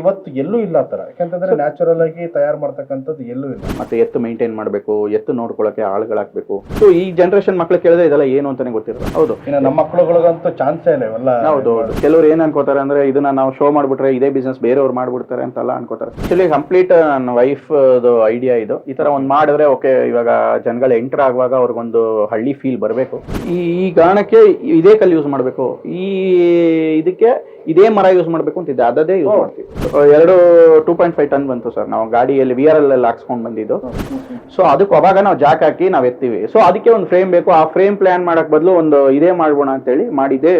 ಇವತ್ತು ಎಲ್ಲೂ ಇಲ್ಲ ತರ ಯಾಕಂತಂದ್ರೆ ನ್ಯಾಚುರಲ್ ಆಗಿ ತಯಾರು ಮಾಡ್ತಕ್ಕಂಥದ್ದು ಎಲ್ಲೂ ಇಲ್ಲ. ಮತ್ತೆ ಎತ್ತು ಮೇಂಟೈನ್ ಮಾಡಬೇಕು ಎತ್ತು ನೋಡ್ಕೊಳ್ಳೋಕೆ ಆಳುಗಳಾಗಬೇಕು. ಸೊ ಈ ಜನರೇಷನ್ ಮಕ್ಳು ಕೇಳಿದ್ರೆ ಇದೆಲ್ಲ ಏನು ಅಂತಾನೆ ಗೊತ್ತಿರಲ್ಲ. ಹೌದು. ಇನ್ನು ನಮ್ಮ ಮಕ್ಕಳುಗಳಿಗಂತೂ ಚಾನ್ಸೇ ಇಲ್ಲ ಇವೆಲ್ಲ ಹೌದು ಹೌದು. ಕೆಲವ್ರು ಏನ್ ಅನ್ಕೋತಾರೆ ಅಂದ್ರೆ ಇದನ್ನ ನಾವು ಶೋ ಮಾಡ್ಬಿಟ್ರೆ ಇದೇ ಬಿಸ್ನೆಸ್ ಬೇರೆಯವ್ರು ಮಾಡ್ಬಿಡ್ತಾರೆ ಅಂತೆಲ್ಲ ಅನ್ಕೋತಾರೆ. ಆಕ್ಚುಲಿ ಕಂಪ್ಲೀಟ್ ನನ್ನ ವೈಫ್ ಐಡಿಯಾ ಇದು. ಈ ತರ ಒಂದ್ ಮಾಡಿದ್ರೆ ಓಕೆ ಇವಾಗ ಜನಗಳು ಎಂಟರ್ ಆಗುವಾಗ ಅವ್ರಿಗೊಂದು ಹಳ್ಳಿ ಫೀಲ್ ಬರಬೇಕು. ಈ ಈ ಗಾಣಕ್ಕೆ ಇದೇ ಕಲ್ಲಿ ಯೂಸ್ ಮಾಡಬೇಕು. ಈ ಇದಕ್ಕೆ ಇದೇ ಮರ ಯೂಸ್ ಮಾಡಬೇಕು ಅಂತಿದ್ದೆ ಅದದೇ ಯೂಸ್ ಮಾಡ್ತೀವಿ. ಎರಡು ಟೂ ಪಾಯಿಂಟ್ ಫೈವ್ ಟನ್ ಬಂತು ಸರ್. ನಾವು ಗಾಡಿಯಲ್ಲಿ ವಿ ಆರ್ ಎಲ್ ಹಾಕ್ಸ್ಕೊಂಡು ಬಂದಿದ್ದು. ಸೊ ಅದಕ್ಕೆ ಅವಾಗ ನಾವು ಜಾಕ್ ಹಾಕಿ ನಾವು ಎತ್ತೀವಿ. ಸೊ ಅದಕ್ಕೆ ಒಂದು ಫ್ರೇಮ್ ಬೇಕು. ಆ ಫ್ರೇಮ್ ಪ್ಲಾನ್ ಮಾಡಕ್ ಬದಲು ಒಂದು ಇದೇ ಮಾಡ್ಬೋಣ ಅಂತೇಳಿ ಮಾಡಿದೆ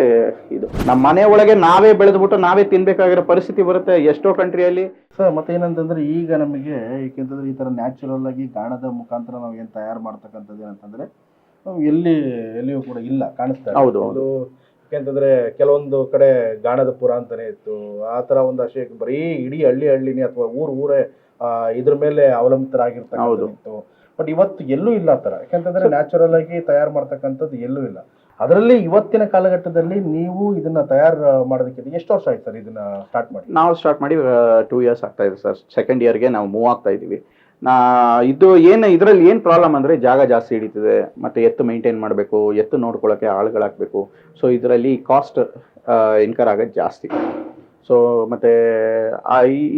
ಇದು. ನಮ್ಮ ಮನೆ ಒಳಗೆ ನಾವೇ ಬೆಳೆದ್ಬಿಟ್ಟು ನಾವೇ ತಿನ್ಬೇಕಾಗಿರೋ ಪರಿಸ್ಥಿತಿ ಬರುತ್ತೆ ಎಷ್ಟೋ ಕಂಟ್ರಿಯಲ್ಲಿ ಸರ್ ಮತ್ತೆ ಏನಂತಂದ್ರೆ ಈಗ ನಮಗೆ ಏಕೆಂತಂದ್ರೆ ಈ ತರ ನ್ಯಾಚುರಲ್ ಆಗಿ ಗಾಣದ ಮುಖಾಂತರ ನಾವು ಏನು ತಯಾರು ಮಾಡ್ತಕ್ಕಂಥದ್ದು ಏನಂತಂದ್ರೆ ಎಲ್ಲಿ ಎಲ್ಲಿಯೂ ಕೂಡ ಇಲ್ಲ ಕಾಣಿಸ್ತಾ ಹೌದು, ಯಾಕೆಂತಂದ್ರೆ ಕೆಲವೊಂದು ಕಡೆ ಗಾಣದ ಪುರ ಅಂತಾನೆ ಇತ್ತು. ಆ ಥರ ಒಂದು ಅಷ್ಟೇ ಬರೀ ಇಡೀ ಹಳ್ಳಿ ಹಳ್ಳಿನೇ ಅಥವಾ ಊರು ಊರೇ ಇದ್ರ ಮೇಲೆ ಅವಲಂಬಿತರಾಗಿರ್ತಕ್ಕಂಥದ್ದು ಬಟ್ ಇವತ್ತು ಎಲ್ಲೂ ಇಲ್ಲ ಆ ಥರ. ಯಾಕಂತಂದ್ರೆ ನ್ಯಾಚುರಲ್ ಆಗಿ ತಯಾರು ಮಾಡ್ತಕ್ಕಂಥದ್ದು ಎಲ್ಲೂ ಇಲ್ಲ. ಅದರಲ್ಲಿ ಇವತ್ತಿನ ಕಾಲಘಟ್ಟದಲ್ಲಿ ನೀವು ಇದನ್ನ ತಯಾರು ಮಾಡೋದಕ್ಕೆ ಎಷ್ಟು ವರ್ಷ ಆಯ್ತು ಸರ್ ಇದನ್ನ ಸ್ಟಾರ್ಟ್ ಮಾಡಿ? ನಾವು ಸ್ಟಾರ್ಟ್ ಮಾಡಿ ಟೂ ಇಯರ್ಸ್ ಆಗ್ತಾ ಇದೆ ಸರ್. ಸೆಕೆಂಡ್ ಇಯರ್ಗೆ ನಾವು ಮೂವ್ ಆಗ್ತಾ ಇದೀವಿ ನಾ ಇದು ಏನು, ಇದರಲ್ಲಿ ಏನು ಪ್ರಾಬ್ಲಮ್ ಅಂದರೆ ಜಾಗ ಜಾಸ್ತಿ ಹಿಡಿತದೆ. ಮತ್ತು ಎತ್ತು ಮೇಂಟೈನ್ ಮಾಡಬೇಕು, ಎತ್ತು ನೋಡ್ಕೊಳ್ಳೋಕ್ಕೆ ಆಳುಗಳಾಗಬೇಕು. ಸೊ ಇದರಲ್ಲಿ ಕಾಸ್ಟ್ ಇನ್ಕರ್ ಆಗೋದು ಜಾಸ್ತಿ. ಸೊ ಮತ್ತು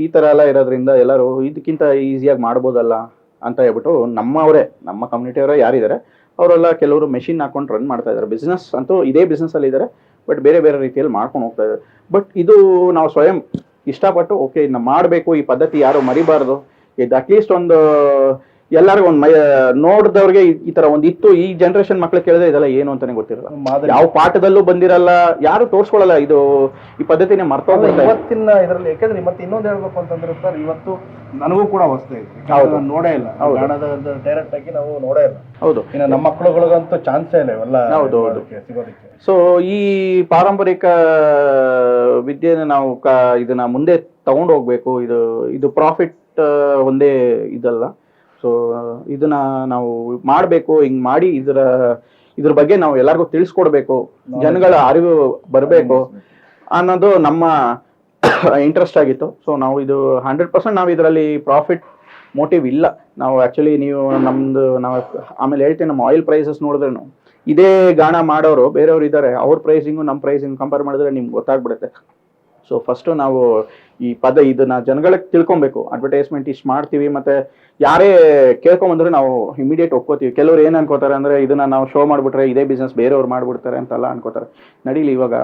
ಈ ಥರ ಎಲ್ಲ ಇರೋದ್ರಿಂದ ಎಲ್ಲರೂ ಇದಕ್ಕಿಂತ ಈಸಿಯಾಗಿ ಮಾಡ್ಬೋದಲ್ಲ ಅಂತ ಹೇಳ್ಬಿಟ್ಟು ನಮ್ಮವರೇ ನಮ್ಮ ಕಮ್ಯುನಿಟಿಯವರೇ ಯಾರಿದ್ದಾರೆ ಅವರೆಲ್ಲ ಕೆಲವರು ಮೆಷಿನ್ ಹಾಕೊಂಡು ರನ್ ಮಾಡ್ತಾ ಇದ್ದಾರೆ ಬಿಸ್ನೆಸ್ ಅಂತೂ ಇದೇ ಬಿಸ್ನೆಸ್ಸಲ್ಲಿ ಇದ್ದಾರೆ ಬಟ್ ಬೇರೆ ಬೇರೆ ರೀತಿಯಲ್ಲಿ ಮಾಡ್ಕೊಂಡು ಹೋಗ್ತಾ ಇದ್ದಾರೆ ಬಟ್ ಇದು ನಾವು ಸ್ವಯಂ ಇಷ್ಟಪಟ್ಟು ಓಕೆ ಇದನ್ನ ಮಾಡಬೇಕು, ಈ ಪದ್ಧತಿ ಯಾರು ಮರಿಬಾರ್ದು. ಇದು ಅಟ್ಲೀಸ್ಟ್ ಒಂದು ಎಲ್ಲರಿಗೂ ಒಂದು ಮೈ ನೋಡಿದವ್ರಿಗೆ ಈ- ತರ ಒಂದು ಇತ್ತು. ಈ ಜನರೇಷನ್ ಮಕ್ಳು ಕೇಳಿದ್ರೆ ಇದೆಲ್ಲ ಏನು ಅಂತಾನೆ ಗೊತ್ತಿರಲ್ಲ. ಯಾವ ಪಾಠದಲ್ಲೂ ಬಂದಿರಲ್ಲ ಯಾರು ತೋರ್ಸ್ಕೊಳಲ್ಲ. ಇದು ಈ ಪದ್ಧತಿನೇ ಅಲ್ಲ, ಮರ್ತೋಗ್ಬಿಡ್ತಾ ಇದೆ. ಇವತ್ತಿನ ಇದರಲ್ಲಿ ಯಾಕಂದ್ರೆ ಮತ್ತೆ ಇನ್ನೊಂದು ಹೇಳ್ಬೇಕು ಅಂತಂದ್ರೆ ಸರ್ ಇವತ್ತು ನನಗೂ ಕೂಡ ವಸ್ತು ಇದೆ. ನೋಡೇ ಇಲ್ಲ. ಡೈರೆಕ್ಟ್ ಆಗಿ ನಾವು ನೋಡೇ ಇಲ್ಲ. ಹೌದು. ಇನ್ನು ನಮ್ಮ ಮಕ್ಕಳುಗಳಿಗಂತೂ ಚಾನ್ಸೇ ಇಲ್ಲ ಇವೆಲ್ಲ ಹೌದು, ಹೌದು. ಸೊ ಈ ಪಾರಂಪರಿಕ ವಿದ್ಯೆನ ನಾವು ಕ ಇದನ್ನ ಮುಂದೆ ತಗೊಂಡು ಹೋಗ್ಬೇಕು. ಇದು ಇದು ಪ್ರಾಫಿಟ್ ಒಂದೇ ಇದಲ್ಲ. ಸೊ ಇದನ್ನ ನಾವು ಮಾಡಬೇಕು ಹಿಂಗ್ ಮಾಡಿ ಇದರ ಇದ್ರ ಬಗ್ಗೆ ನಾವು ಎಲ್ಲರಿಗೂ ತಿಳಿಸ್ಕೊಡ್ಬೇಕು. ಜನಗಳ ಅರಿವು ಬರಬೇಕು. ಅನ್ನೋದು ನಮ್ಮ ಇಂಟ್ರೆಸ್ಟ್ ಆಗಿತ್ತು. ಸೊ ನಾವು ಇದು ಹಂಡ್ರೆಡ್ ಪರ್ಸೆಂಟ್ ನಾವು ಇದರಲ್ಲಿ ಪ್ರಾಫಿಟ್ ಮೋಟಿವ್ ಇಲ್ಲ. ನಾವು ಆ್ಯಕ್ಚುಲಿ ನೀವು ನಮ್ದು ನಾವು ಆಮೇಲೆ ಹೇಳ್ತೀನಿ ನಮ್ಮ ಆಯಿಲ್ ಪ್ರೈಸಸ್ ನೋಡಿದ್ರೂ ಇದೇ ಗಾಣ ಮಾಡೋರು ಬೇರೆಯವ್ರು ಇದ್ದಾರೆ. ಅವ್ರ ಪ್ರೈಸಿಂಗು ನಮ್ಮ ಪ್ರೈಸಿಂಗ್ ಕಂಪೇರ್ ಮಾಡಿದ್ರೆ ನಿಮ್ಗೆ ಗೊತ್ತಾಗ್ಬಿಡುತ್ತೆ. ಸೊ ಫಸ್ಟು ನಾವು ಈ ಪದ ಇದನ್ನ ಜನಗಳಿಗೆ ತಿಳ್ಕೊಬೇಕು. ಅಡ್ವರ್ಟೈಸ್ಮೆಂಟ್ ಇಷ್ಟು ಮಾಡ್ತೀವಿ ಮತ್ತೆ ಯಾರೇ ಕೇಳ್ಕೊಂಬಂದ್ರೆ ನಾವು ಇಮಿಡಿಯೇಟ್ ಒಪ್ಕೋತೀವಿ. ಕೆಲವ್ರು ಏನು ಅನ್ಕೋತಾರೆ ಅಂದ್ರೆ ಇದನ್ನ ನಾವು ಶೋ ಮಾಡ್ಬಿಟ್ರೆ ಇದೇ ಬಿಸ್ನೆಸ್ ಬೇರೆಯವ್ರು ಮಾಡ್ಬಿಡ್ತಾರೆ ಅಂತೆಲ್ಲ ಅನ್ಕೋತಾರೆ. ನಡೀಲಿ ಇವಾಗ